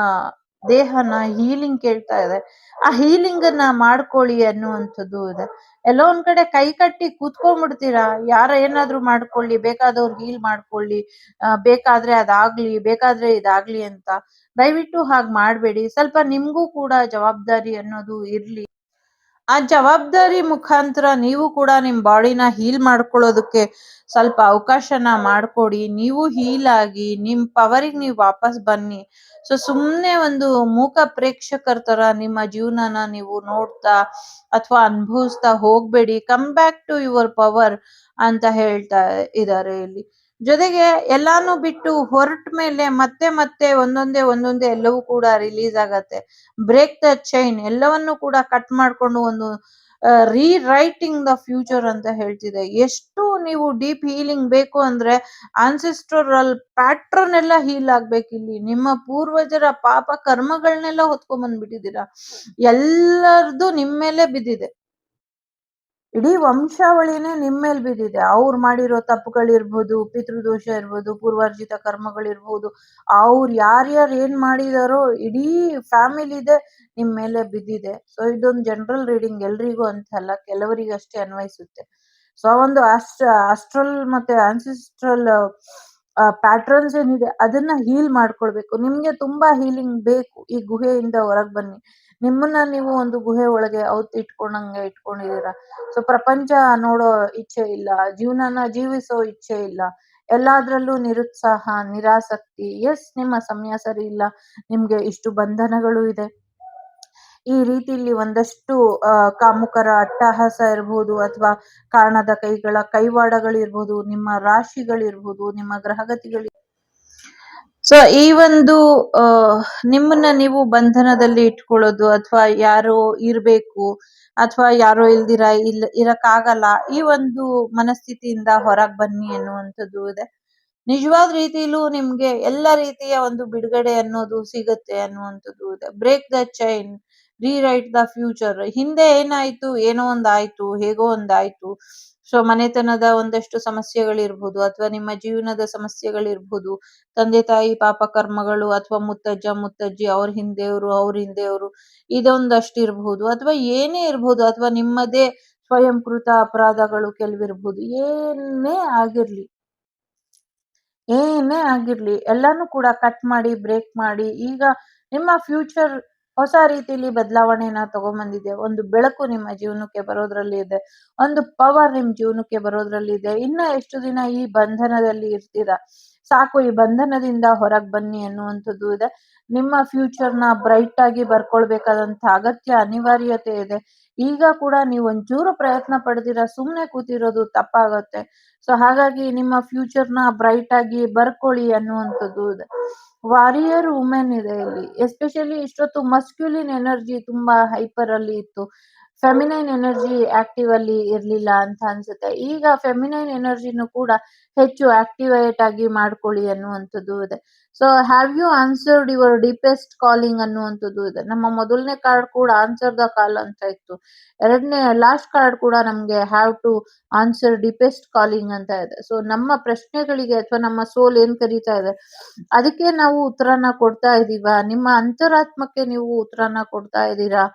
ದೇಹನ ಹೀಲಿಂಗ್ ಕೇಳ್ತಾ ಇದೆ. ಆ ಹೀಲಿಂಗ್ ಅನ್ನ ಮಾಡ್ಕೊಳ್ಳಿ ಅನ್ನುವಂಥದ್ದು ಇದೆ. ಎಲ್ಲೋ ಒಂದ್ ಕಡೆ ಕೈ ಕಟ್ಟಿ ಕೂತ್ಕೊಂಡ್ಬಿಡ್ತೀರಾ? ಯಾರ ಏನಾದ್ರು ಮಾಡ್ಕೊಳ್ಳಿ, ಬೇಕಾದವ್ರು ಹೀಲ್ ಮಾಡ್ಕೊಳ್ಳಿ ಬೇಕಾದ್ರೆ ಅದಾಗ್ಲಿ, ಬೇಕಾದ್ರೆ ಇದಾಗ್ಲಿ ಅಂತ. ದಯವಿಟ್ಟು ಹಾಗ್ ಮಾಡ್ಬೇಡಿ. ಸ್ವಲ್ಪ ನಿಮ್ಗೂ ಕೂಡ ಜವಾಬ್ದಾರಿ ಅನ್ನೋದು ಇರ್ಲಿ. ಆ ಜವಾಬ್ದಾರಿ ಮುಖಾಂತರ ನೀವು ಕೂಡ ನಿಮ್ ಬಾಡಿನ ಹೀಲ್ ಮಾಡ್ಕೊಳ್ಳೋದಕ್ಕೆ ಸ್ವಲ್ಪ ಅವಕಾಶನ ಮಾಡ್ಕೊಡಿ. ನೀವು ಹೀಲ್ ಆಗಿ ನಿಮ್ ಪವರಿಗೆ ನೀವು ವಾಪಸ್ ಬನ್ನಿ. ಸೊ, ಸುಮ್ನೆ ಒಂದು ಮೂಕ ಪ್ರೇಕ್ಷಕರ ತರ ನಿಮ್ಮ ಜೀವನನ ನೀವು ನೋಡ್ತಾ ಅಥವಾ ಅನುಭವಿಸ್ತಾ ಹೋಗ್ಬೇಡಿ. Come back to your power ಅಂತ ಹೇಳ್ತಾ ಇದ್ದಾರೆ ಇಲ್ಲಿ. ಜೊತೆಗೆ ಎಲ್ಲಾನು ಬಿಟ್ಟು ಹೊರಟ ಮೇಲೆ ಮತ್ತೆ ಮತ್ತೆ ಒಂದೊಂದೇ ಒಂದೊಂದೇ ಎಲ್ಲವೂ ಕೂಡ ರಿಲೀಸ್ ಆಗತ್ತೆ. ಬ್ರೇಕ್ ದ ಚೈನ್ ಎಲ್ಲವನ್ನು ಕೂಡ ಕಟ್ ಮಾಡ್ಕೊಂಡು ಒಂದು ರೀ ರೈಟಿಂಗ್ ದ ಫ್ಯೂಚರ್ ಅಂತ ಹೇಳ್ತಿದೆ. ಎಷ್ಟು ನೀವು ಡೀಪ್ ಹೀಲಿಂಗ್ ಬೇಕು ಅಂದ್ರೆ ಆನ್ಸಿಸ್ಟರಲ್ ಪ್ಯಾಟ್ರನ್ ಎಲ್ಲ ಹೀಲ್ ಆಗ್ಬೇಕು ಇಲ್ಲಿ. ನಿಮ್ಮ ಪೂರ್ವಜರ ಪಾಪ ಕರ್ಮಗಳನ್ನೆಲ್ಲ ಹೊತ್ಕೊಂಡ್ ಬಂದ್ಬಿಟ್ಟಿದ್ದೀರಾ ಎಲ್ಲರದು ನಿಮ್ಮ ಮೇಲೆ ಬಿದ್ದಿದೆ. ಇಡೀ ವಂಶಾವಳಿನೇ ನಿಮ್ಮ ಮೇಲೆ ಬಿದ್ದಿದೆ. ಅವ್ರು ಮಾಡಿರೋ ತಪ್ಪುಗಳಿರ್ಬೋದು, ಪಿತೃದೋಷ ಇರ್ಬೋದು, ಪೂರ್ವಾರ್ಜಿತ ಕರ್ಮಗಳಿರ್ಬೋದು, ಅವ್ರು ಯಾರ್ಯಾರು ಏನ್ ಮಾಡಿದಾರೋ ಇಡೀ ಫ್ಯಾಮಿಲಿದೆ ನಿಮ್ ಮೇಲೆ ಬಿದ್ದಿದೆ. ಸೊ ಇದೊಂದು ಜನರಲ್ ರೀಡಿಂಗ್ ಎಲ್ರಿಗೂ ಅಂತ ಅಲ್ಲ ಕೆಲವರಿಗೆ ಅಷ್ಟೇ ಅನ್ವಯಿಸುತ್ತೆ ಸೊ ಒಂದು ಅಸ್ಟ್ ಅಸ್ಟ್ರಲ್ ಮತ್ತೆ ಆನ್ಸಿಸ್ಟ್ರಲ್ ಪ್ಯಾಟ್ರನ್ಸ್ ಏನಿದೆ, ಅದನ್ನ ಹೀಲ್ ಮಾಡ್ಕೊಳ್ಬೇಕು. ನಿಮ್ಗೆ ತುಂಬಾ ಹೀಲಿಂಗ್ ಬೇಕು ಈ ಗುಹೆಯಿಂದ ಹೊರಗೆ ಬನ್ನಿ. ನಿಮ್ಮನ್ನ ನೀವು ಒಂದು ಗುಹೆ ಒಳಗೆ ಅವತ್ತು ಇಟ್ಕೊಂಡಂಗೆ ಇಟ್ಕೊಂಡಿದೀರ ಸೊ ಪ್ರಪಂಚ ನೋಡೋ ಇಚ್ಛೆ ಇಲ್ಲ, ಜೀವನನ ಜೀವಿಸೋ ಇಚ್ಛೆ ಇಲ್ಲ. ಎಲ್ಲಾದ್ರಲ್ಲೂ ನಿರುತ್ಸಾಹ, ನಿರಾಸಕ್ತಿ. ಎಸ್ ನಿಮ್ಮ ಸಮಯ ಸರಿ ಇಲ್ಲ. ನಿಮ್ಗೆ ಇಷ್ಟು ಬಂಧನಗಳು ಇದೆ. ಈ ರೀತಿಯಲ್ಲಿ ಒಂದಷ್ಟು ಕಾಮುಕರ ಅಟ್ಟಹಾಸ ಇರಬಹುದು ಅಥವಾ ಕಾರಣದ ಕೈಗಳ ಕೈವಾಡಗಳಿರ್ಬೋದು, ನಿಮ್ಮ ರಾಶಿಗಳಿರ್ಬೋದು, ನಿಮ್ಮ ಗ್ರಹಗತಿಗಳು ಸೊ ಈ ಒಂದು ನಿಮ್ಮನ್ನ ನೀವು ಬಂಧನದಲ್ಲಿ ಇಟ್ಕೊಳ್ಳೋದು ಅಥವಾ ಯಾರೋ ಇರಬೇಕು ಅಥವಾ ಯಾರೋ ಇಲ್ದಿರ ಇಲ್ಲ ಇರಕ್ಕಾಗಲ್ಲ, ಈ ಒಂದು ಮನಸ್ಥಿತಿಯಿಂದ ಹೊರಗೆ ಬನ್ನಿ ಅನ್ನುವಂಥದ್ದು ಇದೆ. ನಿಜವಾದ ರೀತಿಲೂ ನಿಮ್ಗೆ ಎಲ್ಲ ರೀತಿಯ ಒಂದು ಬಿಡುಗಡೆ ಅನ್ನೋದು ಸಿಗುತ್ತೆ ಅನ್ನುವಂಥದ್ದು ಇದೆ. Break the chain rewrite the future ಹಿಂದೆ ಏನಾಯ್ತು, ಏನೋ ಒಂದಾಯ್ತು, ಹೇಗೋ ಒಂದಾಯ್ತು ಸೊ ಮನೆತನದ ಒಂದಷ್ಟು ಸಮಸ್ಯೆಗಳಿರ್ಬಹುದು ಅಥವಾ ನಿಮ್ಮ ಜೀವನದ ಸಮಸ್ಯೆಗಳಿರ್ಬಹುದು ತಂದೆ, ತಾಯಿ, ಪಾಪ, ಕರ್ಮಗಳು ಅಥವಾ ಮುತ್ತಜ್ಜ, ಮುತ್ತಜ್ಜಿ, ಅವ್ರ ಹಿಂದೆಯವರು ಅವ್ರ ಹಿಂದೆಯವರು ಇದೊಂದಷ್ಟು ಇರಬಹುದು ಅಥವಾ ಏನೇ ಇರ್ಬೋದು, ಅಥವಾ ನಿಮ್ಮದೇ ಸ್ವಯಂಕೃತ ಅಪರಾಧಗಳು ಕೆಲವಿರ್ಬೋದು. ಏನೇ ಆಗಿರ್ಲಿ ಏನೇ ಆಗಿರ್ಲಿ, ಎಲ್ಲಾನು ಕೂಡ ಕಟ್ ಮಾಡಿ ಬ್ರೇಕ್ ಮಾಡಿ, ಈಗ ನಿಮ್ಮ ಫ್ಯೂಚರ್ ಹೊಸ ರೀತಿಯಲ್ಲಿ ಬದಲಾವಣೆನ ತಗೊಂಬಂದಿದೆ. ಒಂದು ಬೆಳಕು ನಿಮ್ಮ ಜೀವನಕ್ಕೆ ಬರೋದ್ರಲ್ಲಿ ಇದೆ. ಒಂದು ಪವರ್ ನಿಮ್ ಜೀವನಕ್ಕೆ ಬರೋದ್ರಲ್ಲಿ ಇದೆ. ಇನ್ನ ಎಷ್ಟು ದಿನ ಈ ಬಂಧನದಲ್ಲಿ ಇರ್ತೀರಾ? ಸಾಕು, ಈ ಬಂಧನದಿಂದ ಹೊರಗ್ ಬನ್ನಿ ಅನ್ನುವಂಥದ್ದು ಇದೆ. ನಿಮ್ಮ ಫ್ಯೂಚರ್ನ ಬ್ರೈಟ್ ಆಗಿ ಬರ್ಕೊಳ್ಬೇಕಾದಂತ ಅಗತ್ಯ, ಅನಿವಾರ್ಯತೆ ಇದೆ. ಈಗ ಕೂಡ ನೀವು ಒಂಚೂರು ಪ್ರಯತ್ನ ಪಡೆದಿರ, ಸುಮ್ನೆ ಕೂತಿರೋದು ತಪ್ಪಾಗತ್ತೆ. ಸೊ ಹಾಗಾಗಿ ನಿಮ್ಮ ಫ್ಯೂಚರ್ನ ಬ್ರೈಟ್ ಆಗಿ ಬರ್ಕೊಳ್ಳಿ ಅನ್ನುವಂಥದ್ದು ಇದೆ. ವಾರಿಯರ್ ವುಮೆನ್ ಇದೆ ಇಲ್ಲಿ. ಎಸ್ಪೆಷಲಿ ಇಷ್ಟೊತ್ತು ಮಸ್ಕ್ಯುಲಿನ್ ಎನರ್ಜಿ ತುಂಬಾ ಹೈಪರ್ ಅಲ್ಲಿ ಇತ್ತು. ಫೆಮಿನೈನ್ ಎನರ್ಜಿ ಆಕ್ಟಿವ್ ಅಲ್ಲಿ ಇರ್ಲಿಲ್ಲ ಅಂತ ಅನ್ಸುತ್ತೆ. ಈಗ ಫೆಮಿನೈನ್ ಎನರ್ಜಿನೂ ಕೂಡ ಹೆಚ್ಚು ಆಕ್ಟಿವೇಟ್ ಆಗಿ ಮಾಡ್ಕೊಳ್ಳಿ ಅನ್ನುವಂಥದ್ದು ಇದೆ. So have you answered your deepest calling ಅನ್ನುವಂಥದ್ದು ಇದೆ. ನಮ್ಮ ಮೊದಲನೇ ಕಾರ್ಡ್ ಕೂಡ ಆನ್ಸರ್ ದ ಕಾಲ್ ಅಂತ ಇತ್ತು. ಎರಡನೇ ಲಾಸ್ಟ್ ಕಾರ್ಡ್ ಕೂಡ ನಮ್ಗೆ have to answer deepest calling ಅಂತ ಇದೆ. ಸೊ ನಮ್ಮ ಪ್ರಶ್ನೆಗಳಿಗೆ ಅಥವಾ ನಮ್ಮ ಸೋಲ್ ಏನ್ ಕರೀತಾ ಇದೆ, ಅದಕ್ಕೆ ನಾವು ಉತ್ತರನ ಕೊಡ್ತಾ ಇದೀವ. ನಿಮ್ಮ ಅಂತರಾತ್ಮಕ್ಕೆ ನೀವು ಉತ್ತರನ ಕೊಡ್ತಾ ಇದ್ದೀರಾ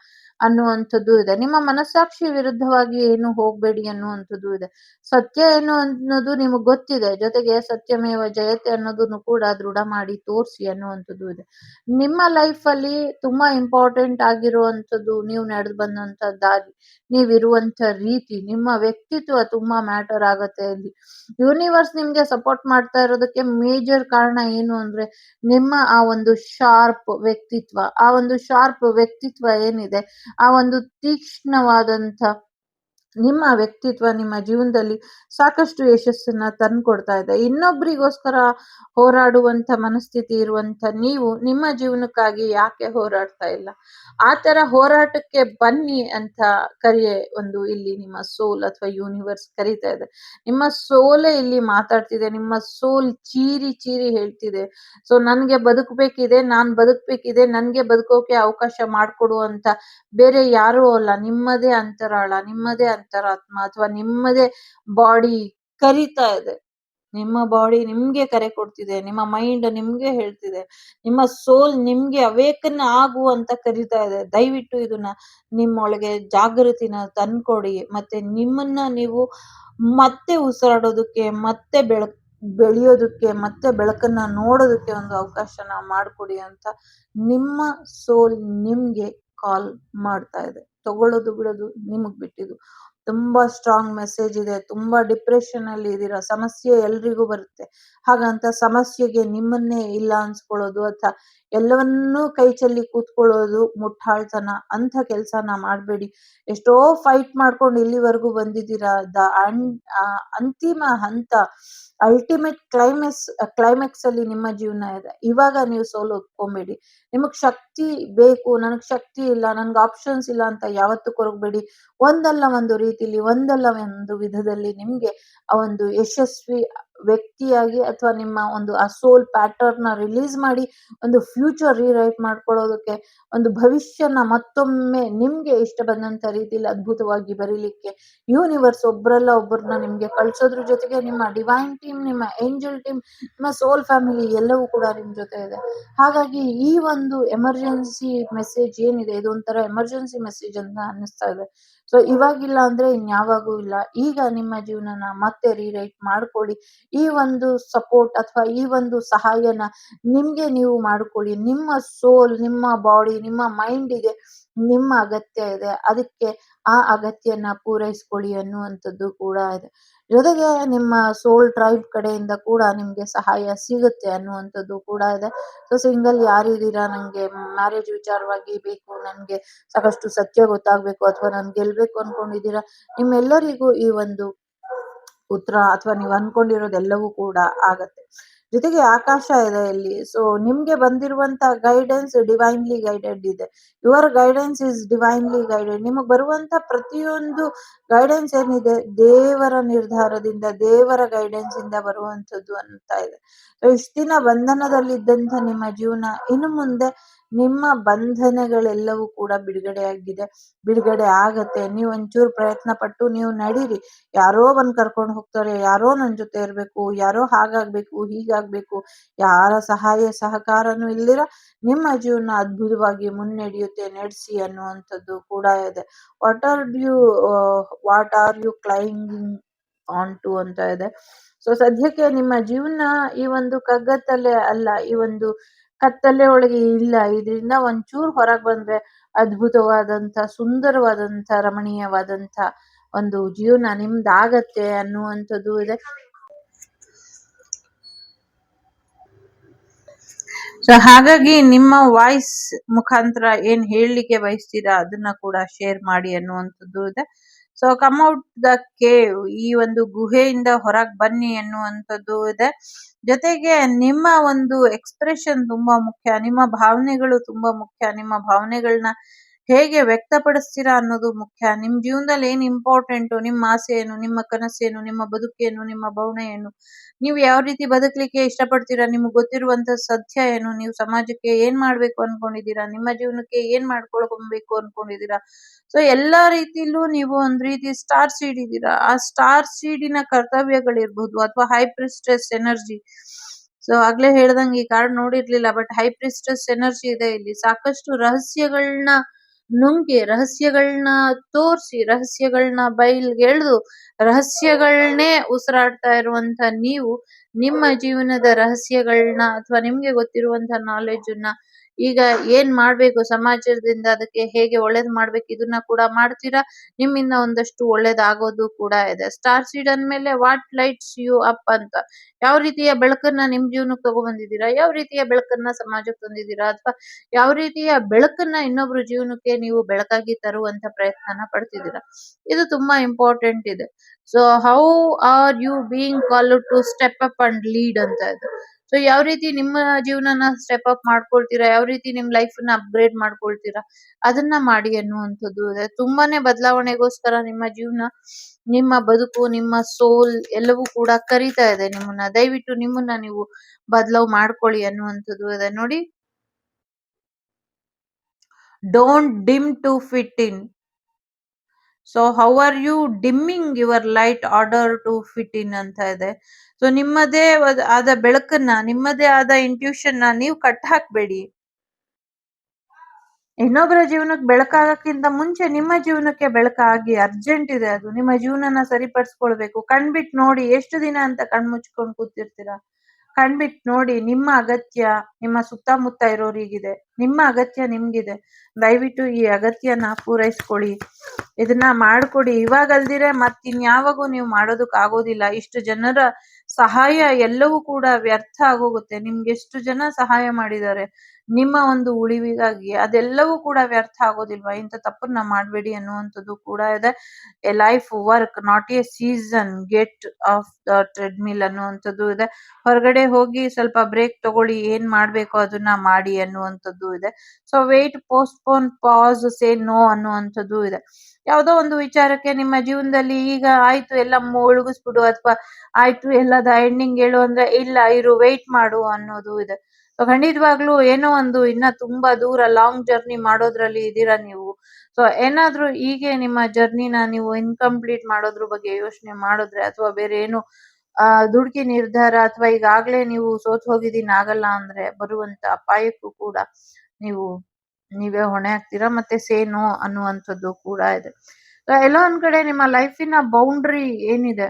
ಅನ್ನುವಂಥದ್ದು ಇದೆ. ನಿಮ್ಮ ಮನಸ್ಸಾಕ್ಷಿ ವಿರುದ್ಧವಾಗಿ ಏನು ಹೋಗ್ಬೇಡಿ ಅನ್ನುವಂಥದ್ದು ಇದೆ. ಸತ್ಯ ಏನು ಅನ್ನೋದು ನಿಮಗೆ ಗೊತ್ತಿದೆ. ಜೊತೆಗೆ ಸತ್ಯಮೇವ ಜಯತೆ ಅನ್ನೋದನ್ನು ಕೂಡ ದೃಢ ಮಾಡಿ ತೋರಿಸಿ ಅನ್ನುವಂಥದ್ದು ಇದೆ. ನಿಮ್ಮ ಲೈಫ್ ಅಲ್ಲಿ ತುಂಬಾ ಇಂಪಾರ್ಟೆಂಟ್ ಆಗಿರುವಂಥದ್ದು ನೀವು ನಡೆದು ಬಂದಂತ ದಾರಿ. ನೀವಿರುವಂತ ರೀತಿ, ನಿಮ್ಮ ವ್ಯಕ್ತಿತ್ವ ತುಂಬಾ ಮ್ಯಾಟರ್ ಆಗತ್ತೆ ಇಲ್ಲಿ ಯೂನಿವರ್ಸ್ ನಿಮ್ಗೆ ಸಪೋರ್ಟ್ ಮಾಡ್ತಾ ಇರೋದಕ್ಕೆ ಮೇಜರ್ ಕಾರಣ ಏನು ಅಂದ್ರೆ ನಿಮ್ಮ ಆ ಒಂದು ಶಾರ್ಪ್ ವ್ಯಕ್ತಿತ್ವ. ಆ ಒಂದು ಶಾರ್ಪ್ ವ್ಯಕ್ತಿತ್ವ ಏನಿದೆ? ಆ ಒಂದು ತೀಕ್ಷ್ಣವಾದಂತ ನಿಮ್ಮ ವ್ಯಕ್ತಿತ್ವ, ನಿಮ್ಮ ಜೀವನದಲ್ಲಿ ಸಾಕಷ್ಟು ಯಶಸ್ಸನ್ನ ತಂದ್ಕೊಡ್ತಾ ಇದೆ. ಇನ್ನೊಬ್ರಿಗೋಸ್ಕರ ಹೋರಾಡುವಂತ ಮನಸ್ಥಿತಿ ಇರುವಂತ ನೀವು ನಿಮ್ಮ ಜೀವನಕ್ಕಾಗಿ ಯಾಕೆ ಹೋರಾಡ್ತಾ ಇಲ್ಲ? ಆ ತರ ಹೋರಾಟಕ್ಕೆ ಬನ್ನಿ ಅಂತ ಕರೆಯ ಒಂದು ಇಲ್ಲಿ ನಿಮ್ಮ ಸೋಲ್ ಅಥವಾ ಯೂನಿವರ್ಸ್ ಕರೀತಾ ಇದೆ. ನಿಮ್ಮ ಸೋಲೇ ಇಲ್ಲಿ ಮಾತಾಡ್ತಿದೆ, ನಿಮ್ಮ ಸೋಲ್ ಚೀರಿ ಚೀರಿ ಹೇಳ್ತಿದೆ. ಸೊ, ನನ್ಗೆ ಬದುಕಬೇಕಿದೆ, ನಾನ್ ಬದುಕಬೇಕಿದೆ, ನನ್ಗೆ ಬದುಕೋಕೆ ಅವಕಾಶ ಮಾಡ್ಕೊಡುವಂತ ಬೇರೆ ಯಾರೂ ಅಲ್ಲ. ನಿಮ್ಮದೇ ಅಂತರಾಳ, ನಿಮ್ಮದೇ ಅಂತರಾತ್ಮ ಅಥವಾ ನಿಮ್ಮದೇ ಬಾಡಿ ಕರಿತಾ ಇದೆ. ನಿಮ್ಮ ಬಾಡಿ ನಿಮ್ಗೆ ಕರೆ ಕೊಡ್ತಿದೆ, ನಿಮ್ಮ ಮೈಂಡ್ ನಿಮ್ಗೆ ಹೇಳ್ತಿದೆ, ನಿಮ್ಮ ಸೋಲ್ ನಿಮ್ಗೆ ಅವೇಕನ್ ಆಗು ಅಂತ ಕರಿತಾ ಇದೆ. ದಯವಿಟ್ಟು ಇದನ್ನ ನಿಮ್ಮೊಳಗೆ ಜಾಗೃತಿನ ತಂದ್ಕೊಡಿ, ಮತ್ತೆ ನಿಮ್ಮನ್ನ ನೀವು ಮತ್ತೆ ಉಸಿರಾಡೋದಕ್ಕೆ, ಮತ್ತೆ ಬೆಳಕ್ ಬೆಳೆಯೋದಕ್ಕೆ, ಮತ್ತೆ ಬೆಳಕನ್ನ ನೋಡೋದಕ್ಕೆ ಒಂದು ಅವಕಾಶನ ಮಾಡ್ಕೊಡಿ ಅಂತ ನಿಮ್ಮ ಸೋಲ್ ನಿಮ್ಗೆ ಕಾಲ್ ಮಾಡ್ತಾ ಇದೆ. ತಗೊಳ್ಳೋದು ಬಿಡೋದು ನಿಮಗ್ ಬಿಟ್ಟಿದ್ದು. ತುಂಬಾ ಸ್ಟ್ರಾಂಗ್ ಮೆಸೇಜ್ ಇದೆ, ತುಂಬಾ ಡಿಪ್ರೆಷನ್ ಅಲ್ಲಿ ಇದೀರಾ ಸಮಸ್ಯೆ ಎಲ್ರಿಗೂ ಬರುತ್ತೆ. ಹಾಗಂತ ಸಮಸ್ಯೆಗೆ ನಿಮ್ಮನ್ನೇ ಇಲ್ಲ ಅನ್ಸ್ಕೊಳ್ಳೋದು ಅಥವಾ ಎಲ್ಲವನ್ನೂ ಕೈ ಚೆಲ್ಲಿ ಕೂತ್ಕೊಳ್ಳೋದು ಮುಟ್ಟಾಳ್ತನ ಅಂತ ಕೆಲ್ಸನ ಮಾಡ್ಬೇಡಿ. ಎಷ್ಟೋ ಫೈಟ್ ಮಾಡ್ಕೊಂಡು ಇಲ್ಲಿವರೆಗೂ ಬಂದಿದ್ದೀರಾ, ದ ಅಂತಿಮ ಹಂತ. ಅಲ್ಟಿಮೇಟ್ ಕ್ಲೈಮ್ಯಾಕ್ಸ್ ಕ್ಲೈಮ್ಯಾಕ್ಸ್ ಅಲ್ಲಿ ನಿಮ್ಮ ಜೀವನ ಇದೆ. ಇವಾಗ ನೀವು ಸೋಲು ಒಪ್ಕೊಂಬೇಡಿ. ನಿಮಗ್ ಶಕ್ತಿ ಬೇಕು, ನನಗ್ ಶಕ್ತಿ ಇಲ್ಲ, ನನ್ಗೆ ಆಪ್ಷನ್ಸ್ ಇಲ್ಲ ಅಂತ ಯಾವತ್ತೂ ಕೊರಗಬೇಡಿ. ಒಂದಲ್ಲ ಒಂದು ರೀತಿಲಿ, ಒಂದಲ್ಲ ಒಂದು ವಿಧದಲ್ಲಿ ನಿಮ್ಗೆ ಆ ಒಂದು ಯಶಸ್ವಿ ವ್ಯಕ್ತಿಯಾಗಿ ಅಥವಾ ನಿಮ್ಮ ಒಂದು ಆ ಸೋಲ್ ಪ್ಯಾಟರ್ನ್ ರಿಲೀಸ್ ಮಾಡಿ ಒಂದು ಫ್ಯೂಚರ್ ರೀರೈಟ್ ಮಾಡ್ಕೊಳ್ಳೋದಕ್ಕೆ, ಒಂದು ಭವಿಷ್ಯನ ಮತ್ತೊಮ್ಮೆ ನಿಮ್ಗೆ ಇಷ್ಟ ಬಂದಂತ ರೀತಿಯಲ್ಲಿ ಅದ್ಭುತವಾಗಿ ಬರೀಲಿಕ್ಕೆ ಯೂನಿವರ್ಸ್ ಒಬ್ಬರಲ್ಲ ಒಬ್ಬರನ್ನ ನಿಮ್ಗೆ ಕಳ್ಸೋದ್ರ ಜೊತೆಗೆ ನಿಮ್ಮ ಡಿವೈನ್ ಟೀಮ್ ನಿಮ್ಮ ಏಂಜಲ್ ಟೀಮ್ ನಿಮ್ಮ ಸೋಲ್ ಫ್ಯಾಮಿಲಿ ಎಲ್ಲವೂ ಕೂಡ ನಿಮ್ ಜೊತೆ ಇದೆ. ಹಾಗಾಗಿ ಈ ಒಂದು ಎಮರ್ಜೆನ್ಸಿ ಮೆಸೇಜ್ ಏನಿದೆ, ಇದು ಒಂಥರ ಎಮರ್ಜೆನ್ಸಿ ಮೆಸೇಜ್ ಅಂತ ಅನ್ನಿಸ್ತಾ ಇದೆ. ಸೊ ಇವಾಗಿಲ್ಲ ಅಂದ್ರೆ ಇನ್ಯಾವಾಗೂ ಇಲ್ಲ. ಈಗ ನಿಮ್ಮ ಜೀವನನ ಮತ್ತೆ ರೀರೈಟ್ ಮಾಡ್ಕೊಳ್ಳಿ. ಈ ಒಂದು ಸಪೋರ್ಟ್ ಅಥವಾ ಈ ಒಂದು ಸಹಾಯನ ನಿಮ್ಗೆ ನೀವು ಮಾಡ್ಕೊಳ್ಳಿ. ನಿಮ್ಮ ಸೋಲ್ ನಿಮ್ಮ ಬಾಡಿ ನಿಮ್ಮ ಮೈಂಡಿಗೆ ನಿಮ್ಮ ಅಗತ್ಯ ಇದೆ. ಅದಕ್ಕೆ ಆ ಅಗತ್ಯನ ಪೂರೈಸ್ಕೊಳ್ಳಿ ಅನ್ನುವಂಥದ್ದು ಕೂಡ ಇದೆ. ಜೊತೆಗೆ ನಿಮ್ಮ ಸೋಲ್ ಟ್ರೈಬ್ ಕಡೆಯಿಂದ ಕೂಡ ನಿಮ್ಗೆ ಸಹಾಯ ಸಿಗುತ್ತೆ ಅನ್ನುವಂಥದ್ದು ಕೂಡ ಇದೆ. ಸೊ ಸಿಂಗಲ್ ಯಾರಿದ್ದೀರಾ? ನಂಗೆ ಮ್ಯಾರೇಜ್ ವಿಚಾರವಾಗಿ ಬೇಕು, ನನಗೆ ಸಾಕಷ್ಟು ಸತ್ಯ ಗೊತ್ತಾಗ್ಬೇಕು ಅಥವಾ ನಾನು ಗೆಲ್ಬೇಕು ಅನ್ಕೊಂಡಿದ್ದೀರಾ? ನಿಮ್ಮೆಲ್ಲರಿಗೂ ಈ ಒಂದು ಉತ್ತರ ಅಥವಾ ನೀವು ಅನ್ಕೊಂಡಿರೋದೆಲ್ಲವೂ ಕೂಡ ಆಗತ್ತೆ. ಜೊತೆಗೆ ಆಕಾಶ ಇದೆ ಇಲ್ಲಿ. ಸೊ ನಿಮ್ಗೆ ಬಂದಿರುವಂತ ಗೈಡೆನ್ಸ್ ಡಿವೈನ್ಲಿ ಗೈಡೆಡ್ ಇದೆ. Your guidance is divinely guided ನಿಮಗೆ ಬರುವಂತ ಪ್ರತಿಯೊಂದು ಗೈಡೆನ್ಸ್ ಏನಿದೆ? ದೇವರ ನಿರ್ಧಾರದಿಂದ, ದೇವರ ಗೈಡೆನ್ಸ್ ಇಂದ ಬರುವಂತದ್ದು ಅಂತ ಇದೆ. ಇಷ್ಟಿನ ದಿನ ಬಂಧನದಲ್ಲಿದ್ದಂಥ ನಿಮ್ಮ ಜೀವನ ಇನ್ನು ಮುಂದೆ ನಿಮ್ಮ ಬಂಧನಗಳೆಲ್ಲವೂ ಕೂಡ ಬಿಡುಗಡೆಯಾಗಿದೆ. ಬಿಡುಗಡೆ ಆಗತ್ತೆ. ನೀವು ಒಂಚೂರು ಪ್ರಯತ್ನ ಪಟ್ಟು ನೀವು ನಡೀರಿ. ಯಾರೋ ಬಂದ್ ಕರ್ಕೊಂಡು ಹೋಗ್ತಾರೆ. ಯಾರೋ ನನ್ ಜೊತೆ ಇರ್ಬೇಕು. ಯಾರೋ ಹಾಗಾಗ್ಬೇಕು, ಹೀಗಾಗ್ಬೇಕು. ಯಾರ ಸಹಾಯ, ಸಹಕಾರನೂ ಇಲ್ದಿರ ನಿಮ್ಮ ಜೀವನ ಅದ್ಭುತವಾಗಿ ಮುನ್ನಡೆಯುತ್ತೆ, ನಡೆಸಿ ಅನ್ನುವಂಥದ್ದು ಕೂಡ ಇದೆ. What are you what are you climbing on to ಅಂತ ಇದೆ. ಸೊ ಸದ್ಯಕ್ಕೆ ನಿಮ್ಮ ಜೀವನ ಈ ಒಂದು ಕಗ್ಗತ್ತಲೆ ಅಲ್ಲ. ಈ ಒಂದು ಕತ್ತಲೆ ಒಳಗೆ ಇಲ್ಲ. ಇದರಿಂದ ಒಂಚೂರು ಹೊರಗೆ ಬಂದ್ರೆ ಅದ್ಭುತವಾದಂತ ಸುಂದರವಾದಂತ ರಮಣೀಯವಾದಂತ ಒಂದು ಜೀವನ ನಿಮ್ದಾಗತ್ತೆ ಅನ್ನುವಂಥದ್ದು ಇದೆ. ಸೊ ಹಾಗಾಗಿ ನಿಮ್ಮ ವಾಯ್ಸ್ ಮುಖಾಂತರ ಏನ್ ಹೇಳಲಿಕ್ಕೆ ಬಯಸ್ತೀರಾ ಅದನ್ನ ಕೂಡ ಶೇರ್ ಮಾಡಿ ಅನ್ನುವಂಥದ್ದು ಇದೆ. So come out the cave ಈ ಒಂದು ಗುಹೆಯಿಂದ ಹೊರಗೆ ಬನ್ನಿ ಅನ್ನುವಂಥದ್ದು ಇದೆ. ಜೊತೆಗೆ ನಿಮ್ಮ ಒಂದು ಎಕ್ಸ್ಪ್ರೆಷನ್ ತುಂಬಾ ಮುಖ್ಯ ನಿಮ್ಮ ಭಾವನೆಗಳು ತುಂಬಾ ಮುಖ್ಯ ನಿಮ್ಮ ಭಾವನೆಗಳನ್ನ ಹೇಗೆ ವ್ಯಕ್ತಪಡಿಸ್ತೀರಾ ಅನ್ನೋದು ಮುಖ್ಯ. ನಿಮ್ ಜೀವನದಲ್ಲಿ ಏನ್ ಇಂಪಾರ್ಟೆಂಟ್ ನಿಮ್ಮ ಆಸೆ ಏನು ನಿಮ್ಮ ಕನಸೇನು, ನಿಮ್ಮ ಬದುಕೇನು, ನಿಮ್ಮ ಬವಣೆ ಏನು ನೀವು ಯಾವ ರೀತಿ ಬದುಕಲಿಕ್ಕೆ ಇಷ್ಟಪಡ್ತೀರಾ, ನಿಮ್ಗೆ ಗೊತ್ತಿರುವಂತ ಸತ್ಯ ಏನು, ನೀವು ಸಮಾಜಕ್ಕೆ ಏನ್ ಮಾಡ್ಬೇಕು ಅನ್ಕೊಂಡಿದ್ದೀರಾ, ನಿಮ್ಮ ಜೀವನಕ್ಕೆ ಏನ್ ಮಾಡ್ಕೊಳ್ಕೊಬೇಕು ಅನ್ಕೊಂಡಿದೀರಾ ಸೊ ಎಲ್ಲಾ ರೀತಿಲೂ ನೀವು ಒಂದ್ ರೀತಿ ಸ್ಟಾರ್ ಸೀಡ್ ಇದ್ದೀರಾ. ಆ ಸ್ಟಾರ್ ಸೀಡಿನ ಕರ್ತವ್ಯಗಳಿರ್ಬಹುದು ಅಥವಾ ಹೈ ಪ್ರಿಸ್ಟೆಸ್ ಎನರ್ಜಿ ಸೊ ಆಗ್ಲೇ ಹೇಳ್ದಂಗೆ ಈ ಕಾರ್ಡ್ ನೋಡಿರ್ಲಿಲ್ಲ ಬಟ್ ಹೈ ಪ್ರಿಸ್ಟೆಸ್ ಎನರ್ಜಿ ಇದೆ ಇಲ್ಲಿ. ಸಾಕಷ್ಟು ರಹಸ್ಯಗಳನ್ನ ನುಂಗಿ ರಹಸ್ಯಗಳನ್ನ ತೋರಿಸಿ ರಹಸ್ಯಗಳನ್ನ ಬಯಲಿಗೆಳೆದು ರಹಸ್ಯಗಳನ್ನೇ ಉಸಿರಾಡ್ತಾ ಇರುವಂತ ನೀವು ನಿಮ್ಮ ಜೀವನದ ರಹಸ್ಯಗಳನ್ನ ಅಥವಾ ನಿಮ್ಗೆ ಗೊತ್ತಿರುವಂತಹ ನಾಲೆಡ್ಜ್ ಅನ್ನ ಈಗ ಏನ್ ಮಾಡ್ಬೇಕು ಸಮಾಜದಿಂದ, ಅದಕ್ಕೆ ಹೇಗೆ ಒಳ್ಳೇದ್ ಮಾಡ್ಬೇಕು ಇದನ್ನ ಕೂಡ ಮಾಡ್ತೀರಾ? ನಿಮ್ಮಿಂದ ಒಂದಷ್ಟು ಒಳ್ಳೇದಾಗೋದು ಕೂಡ ಇದೆ. ಸ್ಟಾರ್ ಸೀಡ್ ಅಂದ್ಮೇಲೆ ವಾಟ್ ಲೈಟ್ಸ್ ಯು ಅಪ್ ಅಂತ. ಯಾವ ರೀತಿಯ ಬೆಳಕನ್ನ ನಿಮ್ ಜೀವನಕ್ಕೆ ತಗೊಬಂದಿದ್ದೀರಾ? ಯಾವ ರೀತಿಯ ಬೆಳಕನ್ನ ಸಮಾಜಕ್ಕೆ ತಂದಿದ್ದೀರಾ? ಅಥವಾ ಯಾವ ರೀತಿಯ ಬೆಳಕನ್ನ ಇನ್ನೊಬ್ರು ಜೀವನಕ್ಕೆ ನೀವು ಬೆಳಕಾಗಿ ತರುವಂತ ಪ್ರಯತ್ನನ ಪಡ್ತಿದ್ದೀರಾ? ಇದು ತುಂಬಾ ಇಂಪಾರ್ಟೆಂಟ್ ಇದೆ. So how are you being called to step up and lead ಅಂತ ಇದೆ? ಸೊ ಯಾವ ರೀತಿ ನಿಮ್ಮ ಜೀವನನ ಸ್ಟೆಪ್ ಅಪ್ ಮಾಡ್ಕೊಳ್ತೀರಾ? ಯಾವ ರೀತಿ ನಿಮ್ ಲೈಫ್ನ ಅಪ್ಗ್ರೇಡ್ ಮಾಡ್ಕೊಳ್ತೀರಾ? ಅದನ್ನ ಮಾಡಿ ಅನ್ನುವಂಥದ್ದು. ಇದೆ ತುಂಬಾನೇ ಬದಲಾವಣೆಗೋಸ್ಕರ ನಿಮ್ಮ ಜೀವನ, ನಿಮ್ಮ ಬದುಕು, ನಿಮ್ಮ ಸೋಲ್ ಎಲ್ಲವೂ ಕೂಡ ಕರೀತಾ ಇದೆ ನಿಮ್ಮನ್ನ. ದಯವಿಟ್ಟು ನಿಮ್ಮನ್ನ ನೀವು ಬದಲಾವ್ ಮಾಡ್ಕೊಳ್ಳಿ ಅನ್ನುವಂಥದ್ದು ಇದೆ. ನೋಡಿ. Don't dim to fit in so how are you dimming your light order to fit in ಅಂತ ಇದೆ. ಸೊ ನಿಮ್ಮದೇ ಆದ- ಬೆಳಕನ್ನ, ನಿಮ್ಮದೇ ಆದ ಇಂಟ್ಯೂಷನ್ ನೀವು ಕಟ್ ಹಾಕ್ಬೇಡಿ. ಇನ್ನೊಬ್ಬರ ಜೀವನಕ್ಕೆ ಬೆಳಕಾಗಕ್ಕಿಂತ ಮುಂಚೆ ನಿಮ್ಮ ಜೀವನಕ್ಕೆ ಬೆಳಕಾಗಿ ಅರ್ಜೆಂಟ್ ಇದೆ ಅದು. ನಿಮ್ಮ ಜೀವನನ ಸರಿಪಡಿಸ್ಕೊಳ್ಬೇಕು. ಕಣ್ಬಿಟ್ ನೋಡಿ ಎಷ್ಟು ದಿನ ಅಂತ ಕಣ್ಮುಚ್ಕೊಂಡು ಕೂತಿರ್ತೀರಾ. ಕಣ್ಬಿಟ್ ನೋಡಿ ನಿಮ್ಮ ಅಗತ್ಯ, ನಿಮ್ಮ ಸುತ್ತಮುತ್ತ ಇರೋರಿಗಿದೆ. ನಿಮ್ಮ ಅಗತ್ಯ ನಿಮ್ಗಿದೆ. ದಯವಿಟ್ಟು ಈ ಅಗತ್ಯನ ಪೂರೈಸ್ಕೊಳ್ಳಿ. ಇದನ್ನ ಮಾಡ್ಕೊಡಿ. ಇವಾಗ ಅಲ್ದಿರೆ ಮತ್ತಿನ್ಯಾವಾಗೂ ನೀವು ಮಾಡೋದಕ್ ಆಗೋದಿಲ್ಲ. ಇಷ್ಟು ಜನರ ಸಹಾಯ ಎಲ್ಲವೂ ಕೂಡ ವ್ಯರ್ಥ ಆಗೋಗುತ್ತೆ. ನಿಮ್ಗೆ ಎಷ್ಟು ಜನ ಸಹಾಯ ಮಾಡಿದ್ದಾರೆ? ನಿಮ್ಮ ಒಂದು ಉಳಿವಿಗಾಗಿ ಅದೆಲ್ಲವೂ ಕೂಡ ವ್ಯರ್ಥ ಆಗೋದಿಲ್ವಾ? ಇಂಥ ತಪ್ಪನ್ನ ಮಾಡಬೇಡಿ ಅನ್ನುವಂಥದ್ದು ಕೂಡ ಇದೆ. A life work, not a season, get off the treadmill ಅನ್ನುವಂಥದ್ದು ಇದೆ. ಹೊರಗಡೆ ಹೋಗಿ ಸ್ವಲ್ಪ ಬ್ರೇಕ್ ತಗೊಳ್ಳಿ, ಏನ್ ಮಾಡ್ಬೇಕು ಅದನ್ನ ಮಾಡಿ ಅನ್ನುವಂಥದ್ದು ಇದೆ. So wait postpone pass say no ಅನ್ನುವಂಥದ್ದು ಇದೆ. ಯಾವುದೋ ಒಂದು ವಿಚಾರಕ್ಕೆ ನಿಮ್ಮ ಜೀವನದಲ್ಲಿ ಈಗ ಆಯ್ತು, ಎಲ್ಲ ಮುಳುಗಿಸ್ಬಿಡು, ಅಥವಾ ಆಯ್ತು ಎಲ್ಲದ ಎಂಡಿಂಗ್ ಹೇಳು ಅಂದ್ರೆ ಇಲ್ಲ, ಇರು ವೇಟ್ ಮಾಡು ಅನ್ನೋದು ಇದೆ. So, ಖಂಡಿತವಾಗ್ಲೂ ಏನೋ ಒಂದು ಇನ್ನ ತುಂಬಾ ದೂರ ಲಾಂಗ್ ಜರ್ನಿ ಮಾಡೋದ್ರಲ್ಲಿ ಇದ್ದೀರಾ ನೀವು. ಸೊ ಏನಾದ್ರೂ ಹೀಗೆ ನಿಮ್ಮ ಜರ್ನಿನ ನೀವು ಇನ್ಕಂಪ್ಲೀಟ್ ಮಾಡೋದ್ರ ಬಗ್ಗೆ ಯೋಚನೆ ಮಾಡಿದ್ರೆ ಅಥವಾ ಬೇರೆ ಏನು, ಆ, ದುಡುಕಿ ನಿರ್ಧಾರ ಅಥವಾ ಈಗಾಗ್ಲೇ ನೀವು ಸೋತ್ ಹೋಗಿದೀನಿ ಆಗಲ್ಲ ಅಂದ್ರೆ ಬರುವಂತ ಅಪಾಯಕ್ಕೂ ಕೂಡ ನೀವು, ನೀವೇ ಹೊಣೆ ಆಗ್ತೀರಾ ಮತ್ತೆ ಸೇನೋ ಅನ್ನುವಂಥದ್ದು ಕೂಡ ಇದೆ. ಎಲ್ಲೋ ಒಂದ್ ಕಡೆ ನಿಮ್ಮ ಲೈಫಿನ ಬೌಂಡ್ರಿ ಏನಿದೆ,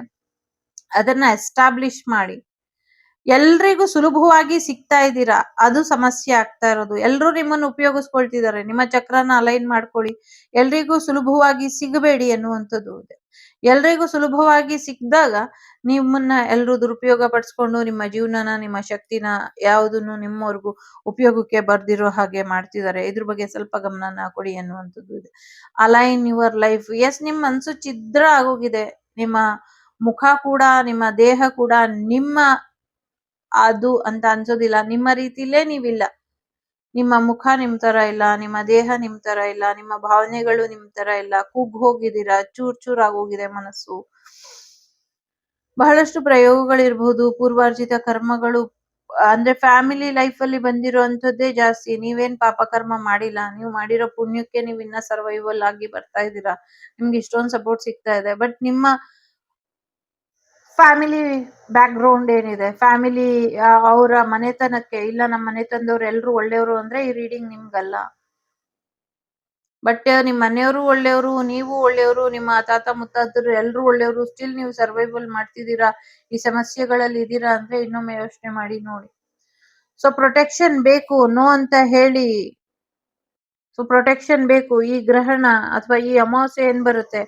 ಅದನ್ನ ಎಸ್ಟಾಬ್ಲಿಷ್ ಮಾಡಿ. ಎಲ್ರಿಗೂ ಸುಲಭವಾಗಿ ಸಿಗ್ತಾ ಇದ್ದೀರಾ? ಅದು ಸಮಸ್ಯೆ ಆಗ್ತಾ ಇರೋದು. ಎಲ್ರು ನಿಮ್ಮನ್ನು ಉಪಯೋಗಿಸ್ಕೊಳ್ತಿದ್ದಾರೆ. ನಿಮ್ಮ ಚಕ್ರನ ಅಲೈನ್ ಮಾಡ್ಕೊಳ್ಳಿ. ಎಲ್ರಿಗೂ ಸುಲಭವಾಗಿ ಸಿಗಬೇಡಿ ಅನ್ನುವಂಥದ್ದು ಇದೆ. ಎಲ್ರಿಗೂ ಸುಲಭವಾಗಿ ಸಿಕ್ಕಿದಾಗ ನಿಮ್ಮನ್ನ ಎಲ್ರು ದುರುಪಯೋಗ ಪಡಿಸ್ಕೊಂಡು ನಿಮ್ಮ ಜೀವನನ, ನಿಮ್ಮ ಶಕ್ತಿನ ಯಾವುದನ್ನು ನಿಮ್ಮವರೆಗೂ ಉಪಯೋಗಕ್ಕೆ ಬರ್ದಿರೋ ಹಾಗೆ ಮಾಡ್ತಿದ್ದಾರೆ. ಇದ್ರ ಬಗ್ಗೆ ಸ್ವಲ್ಪ ಗಮನನ ಕೊಡಿ ಅನ್ನುವಂಥದ್ದು ಇದೆ. ಅಲೈನ್ ಯುವರ್ ಲೈಫ್ ಎಸ್ ನಿಮ್ಮ ಮನ್ಸು ಛಿದ್ರ ಆಗೋಗಿದೆ. ನಿಮ್ಮ ಮುಖ ಕೂಡ, ನಿಮ್ಮ ದೇಹ ಕೂಡ ನಿಮ್ಮ ಅದು ಅಂತ ಅನ್ಸೋದಿಲ್ಲ. ನಿಮ್ಮ ರೀತಿಲೇ ನೀವಿಲ್ಲ. ನಿಮ್ಮ ಮುಖ ನಿಮ್ ತರ ಇಲ್ಲ, ನಿಮ್ಮ ದೇಹ ನಿಮ್ ತರ ಇಲ್ಲ, ನಿಮ್ಮ ಭಾವನೆಗಳು ನಿಮ್ ತರ ಇಲ್ಲ. ಕೂಗ್ ಹೋಗಿದ್ದೀರಾ? ಚೂರ್ ಚೂರ್ ಆಗೋಗಿದೆ ಮನಸ್ಸು. ಬಹಳಷ್ಟು ಪ್ರಯೋಗಗಳಿರ್ಬಹುದು ಪೂರ್ವಾರ್ಜಿತ ಕರ್ಮಗಳು. ಅಂದ್ರೆ ಫ್ಯಾಮಿಲಿ ಲೈಫ್ ಅಲ್ಲಿ ಬಂದಿರುವಂತದ್ದೇ ಜಾಸ್ತಿ. ನೀವೇನ್ ಪಾಪ ಕರ್ಮ ಮಾಡಿಲ್ಲ. ನೀವು ಮಾಡಿರೋ ಪುಣ್ಯಕ್ಕೆ ನೀವು ಇನ್ನ ಸರ್ವೈವಲ್ ಆಗಿ ಬರ್ತಾ ಇದ್ದೀರಾ. ನಿಮ್ಗೆ ಇಷ್ಟೊಂದು ಸಪೋರ್ಟ್ ಸಿಗ್ತಾ ಇದೆ. ಬಟ್ ನಿಮ್ಮ ಫ್ಯಾಮಿಲಿ ಬ್ಯಾಕ್ ಗ್ರೌಂಡ್ ಏನಿದೆ ಫ್ಯಾಮಿಲಿ ಅವರ ಮನೆತನಕ್ಕೆ, ಇಲ್ಲ ನಮ್ಮ ಮನೆತನದವ್ರು ಎಲ್ರು ಒಳ್ಳೆಯವರು ಅಂದ್ರೆ ಈ ರೀಡಿಂಗ್ ನಿಮ್ಗಲ್ಲ. ಬಟ್ ನಿಮ್ ಮನೆಯವರು ಒಳ್ಳೆಯವರು, ನೀವು ಒಳ್ಳೆಯವರು, ನಿಮ್ಮ ತಾತ ಮುತ್ತಾತರು ಎಲ್ಲರೂ ಒಳ್ಳೆಯವರು ಸ್ಟಿಲ್ ನೀವು ಸರ್ವೈವಲ್ ಮಾಡ್ತಿದ್ದೀರಾ, ಈ ಸಮಸ್ಯೆಗಳಲ್ಲಿ ಇದ್ದೀರಾ ಅಂದ್ರೆ ಇನ್ನೊಮ್ಮೆ ಯೋಚನೆ ಮಾಡಿ ನೋಡಿ. ಸೊ ಪ್ರೊಟೆಕ್ಷನ್ ಬೇಕು ನೋ ಅಂತ ಹೇಳಿ. ಸೊ ಪ್ರೊಟೆಕ್ಷನ್ ಬೇಕು, ಈ ಗ್ರಹಣ ಅಥವಾ ಈ ಅಮಾವಾಸ್ಯೆ ಏನ್ ಬರುತ್ತೆ?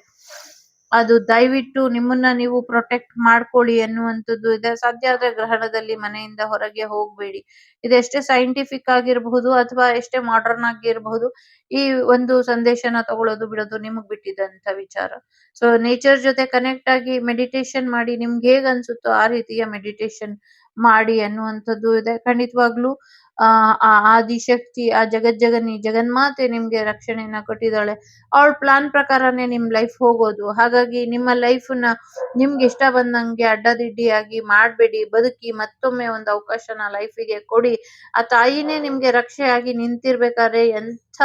ಅದು ದಯವಿಟ್ಟು ನಿಮ್ಮನ್ನ ನೀವು ಪ್ರೊಟೆಕ್ಟ್ ಮಾಡ್ಕೊಳ್ಳಿ ಅನ್ನುವಂಥದ್ದು ಇದೆ. ಸಾಧ್ಯ ಆದ್ರೆ ಗ್ರಹಣದಲ್ಲಿ ಮನೆಯಿಂದ ಹೊರಗೆ ಹೋಗ್ಬೇಡಿ. ಇದೆಷ್ಟೇ ಸೈಂಟಿಫಿಕ್ ಆಗಿರಬಹುದು ಅಥವಾ ಎಷ್ಟೇ ಮಾಡರ್ನ್ ಆಗಿರಬಹುದು, ಈ ಒಂದು ಸಂದೇಶನ ತಗೊಳ್ಳೋದು ಬಿಡೋದು ನಿಮಗ್ ಬಿಟ್ಟಿದಂತ ವಿಚಾರ. ಸೊ ನೇಚರ್ ಜೊತೆ ಕನೆಕ್ಟ್ ಆಗಿ ಮೆಡಿಟೇಷನ್ ಮಾಡಿ ನಿಮ್ಗೆ ಹೇಗ್ ಅನ್ಸುತ್ತೋ ಆ ರೀತಿಯ ಮೆಡಿಟೇಷನ್ ಮಾಡಿ ಅನ್ನುವಂಥದ್ದು ಇದೆ. ಖಂಡಿತವಾಗ್ಲೂ ಆ ಆ ಆದಿಶಕ್ತಿ, ಆ ಜಗಜ್ಜಗನಿ ಜಗನ್ಮಾತೆ ನಿಮ್ಗೆ ರಕ್ಷಣೆಯನ್ನ ಕೊಟ್ಟಿದ್ದಾಳೆ. ಅವಳ ಪ್ಲಾನ್ ಪ್ರಕಾರನೇ ನಿಮ್ ಲೈಫ್ ಹೋಗೋದು. ಹಾಗಾಗಿ ನಿಮ್ಮ ಲೈಫ್ನ ನಿಮ್ಗೆ ಇಷ್ಟ ಬಂದಂಗೆ ಅಡ್ಡದಿಡ್ಡಿಯಾಗಿ ಮಾಡಬೇಡಿ, ಬದುಕಿ ಮತ್ತೊಮ್ಮೆ ಒಂದು ಅವಕಾಶನ ಲೈಫಿಗೆ ಕೊಡಿ. ಆ ತಾಯಿನೇ ನಿಮ್ಗೆ ರಕ್ಷೆಯಾಗಿ ನಿಂತಿರ್ಬೇಕಾದ್ರೆ ಎಂಥ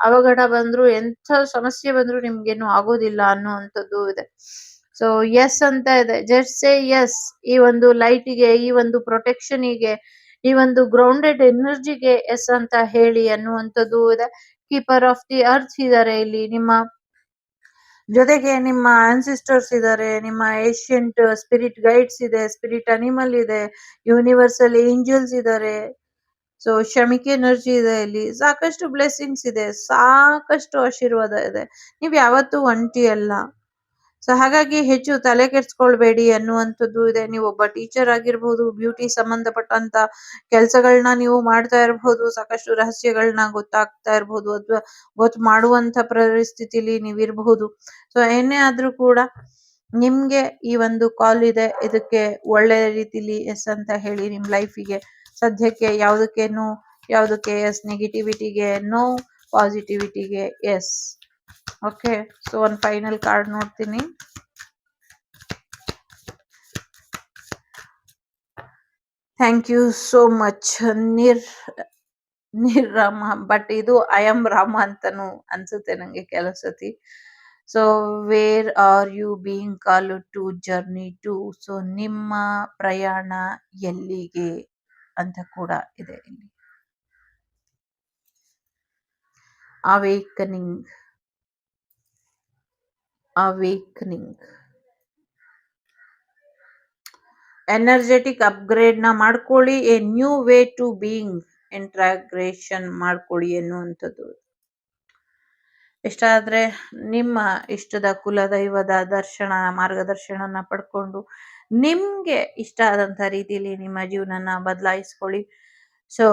ಅವಘಡ ಬಂದ್ರು, ಎಂಥ ಸಮಸ್ಯೆ ಬಂದ್ರು ನಿಮ್ಗೇನು ಆಗೋದಿಲ್ಲ ಅನ್ನುವಂಥದ್ದು ಇದೆ. ಸೊ ಎಸ್ ಅಂತ ಇದೆ. ಜಸ್ಟ್ ಸೇ ಎಸ್ ಈ ಒಂದು ಲೈಟಿಗೆ ಈ ಒಂದು ಪ್ರೊಟೆಕ್ಷನಿಗೆ ಈ ಒಂದು ಗ್ರೌಂಡೆಡ್ ಎನರ್ಜಿಗೆ ಎಸ್ ಅಂತ ಹೇಳಿ ಅನ್ನುವಂಥದ್ದು ಇದೆ. ಕೀಪರ್ ಆಫ್ ದಿ ಅರ್ಥ್ ಇದಾರೆ ಇಲ್ಲಿ ನಿಮ್ಮ ಜೊತೆಗೆ ನಿಮ್ಮ ಆನ್ಸಿಸ್ಟರ್ಸ್ ಇದಾರೆ, ನಿಮ್ಮ ಏಷಿಯಂಟ್ ಸ್ಪಿರಿಟ್ ಗೈಡ್ಸ್ ಇದೆ ಸ್ಪಿರಿಟ್ ಅನಿಮಲ್ ಇದೆ ಯೂನಿವರ್ಸಲ್ ಏಂಜಲ್ಸ್ ಇದಾರೆ. ಸೊ ಶಮಿಕ್ ಎನರ್ಜಿ ಇದೆ ಇಲ್ಲಿ. ಸಾಕಷ್ಟು ಬ್ಲೆಸ್ಸಿಂಗ್ಸ್ ಇದೆ, ಸಾಕಷ್ಟು ಆಶೀರ್ವಾದ ಇದೆ. ನೀವ್ ಯಾವತ್ತೂ ಒಂಟಿ ಅಲ್ಲ. ಸೊ ಹಾಗಾಗಿ ಹೆಚ್ಚು ತಲೆ ಕೆಡ್ಸ್ಕೊಳ್ಬೇಡಿ ಅನ್ನುವಂಥದ್ದು ಇದೆ. ನೀವು ಒಬ್ಬ ಟೀಚರ್ ಆಗಿರ್ಬೋದು ಬ್ಯೂಟಿ ಸಂಬಂಧಪಟ್ಟಂತ ಕೆಲಸಗಳನ್ನ ನೀವು ಮಾಡ್ತಾ ಇರಬಹುದು ಸಾಕಷ್ಟು ರಹಸ್ಯಗಳನ್ನ ಗೊತ್ತಾಗ್ತಾ ಇರಬಹುದು ಅಥವಾ ಗೊತ್ತು ಮಾಡುವಂತ ಪರಿಸ್ಥಿತಿಲಿ ನೀವು ಇರಬಹುದು ಸೊ ಏನೇ ಆದ್ರೂ ಕೂಡ ನಿಮ್ಗೆ ಈ ಒಂದು ಕಾಲ್ ಇದೆ. ಇದಕ್ಕೆ ಒಳ್ಳೆ ರೀತಿಲಿ ಎಸ್ ಅಂತ ಹೇಳಿ ನಿಮ್ ಲೈಫಿಗೆ ಸದ್ಯಕ್ಕೆ ಯಾವುದಕ್ಕೆ ನೋ ಯಾವುದಕ್ಕೆ ಎಸ್ ನೆಗೆಟಿವಿಟಿಗೆ ನೋ ಪಾಸಿಟಿವಿಟಿಗೆ ಎಸ್ ಓಕೆ ಸೊ ಒಂದು ಫೈನಲ್ ಕಾರ್ಡ್ ನೋಡ್ತೀನಿ. ಥ್ಯಾಂಕ್ ಯು ಸೋ ಮಚ್ ನಿರ್ ರಾಮ ಬಟ್ ಇದು ಐ ಆಮ್ ರಾಮ ಅಂತಾನು ಅನ್ಸುತ್ತೆ ನಂಗೆ ಕೆಲವು ಸತಿ so where are you being call to journey to so ನಿಮ್ಮ ಪ್ರಯಾಣ ಎಲ್ಲಿಗೆ ಅಂತ ಕೂಡ ಇದೆ ಇಲ್ಲಿ. ಅವೇಕನಿಂಗ್ ಅವೇಕನಿಂಗ್ ಎನರ್ಜೆಟಿಕ್ ಅಪ್ಗ್ರೇಡ್ನ ಮಾಡ್ಕೊಳ್ಳಿ a new way to being integration ಮಾಡ್ಕೊಳ್ಳಿ ಎನ್ನುವಂಥದ್ದು. ಇಷ್ಟಾದರೆ ನಿಮ್ಮ ಇಷ್ಟದ ಕುಲದೈವದ ದರ್ಶನ, ಮಾರ್ಗದರ್ಶನನ ಪಡ್ಕೊಂಡು ನಿಮ್ಗೆ ಇಷ್ಟ ಆದಂಥ ರೀತಿಯಲ್ಲಿ ನಿಮ್ಮ ಜೀವನನ ಬದಲಾಯಿಸ್ಕೊಳ್ಳಿ. So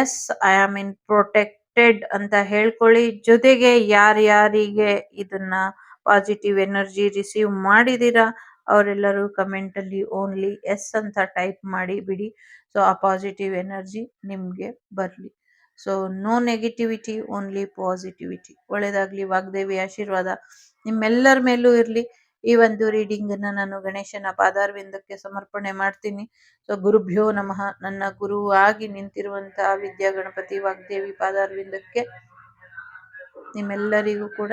yes I am in protected ಅಂತ ಹೇಳ್ಕೊಳ್ಳಿ. ಜೊತೆಗೆ ಯಾರ್ಯಾರಿಗೆ ಇದನ್ನ ಪಾಸಿಟಿವ್ ಎನರ್ಜಿ ರಿಸೀವ್ ಮಾಡಿದೀರಾ? ಅವರೆಲ್ಲರೂ ಕಮೆಂಟ್ ಅಲ್ಲಿ ಓನ್ಲಿ ಎಸ್ ಅಂತ ಟೈಪ್ ಮಾಡಿ ಬಿಡಿ. ಸೊ ಆ ಪಾಸಿಟಿವ್ ಎನರ್ಜಿ ನಿಮ್ಗೆ ಬರಲಿ. So no negativity only positivity ಒಳ್ಳೇದಾಗ್ಲಿ, ವಾಗ್ದೇವಿ ಆಶೀರ್ವಾದ. ನಿಮ್ಮೆಲ್ಲರ ಮೇಲೂ ಇರ್ಲಿ. ಈ ಒಂದು ರೀಡಿಂಗ್ ಅನ್ನ ನಾನು ಗಣೇಶನ ಪಾದಾರ್ವಿಂದಕ್ಕೆ ಸಮರ್ಪಣೆ ಮಾಡ್ತೀನಿ. ಸೊ ಗುರುಭ್ಯೋ ನಮಃ. ನನ್ನ ಗುರು ಆಗಿ ನಿಂತಿರುವಂತಹ ವಿದ್ಯಾ ಗಣಪತಿ ವಾಗ್ದೇವಿ ಪಾದಾರ್ವಿಂದಕ್ಕೆ ನಿಮ್ಮೆಲ್ಲರಿಗೂ ಕೂಡ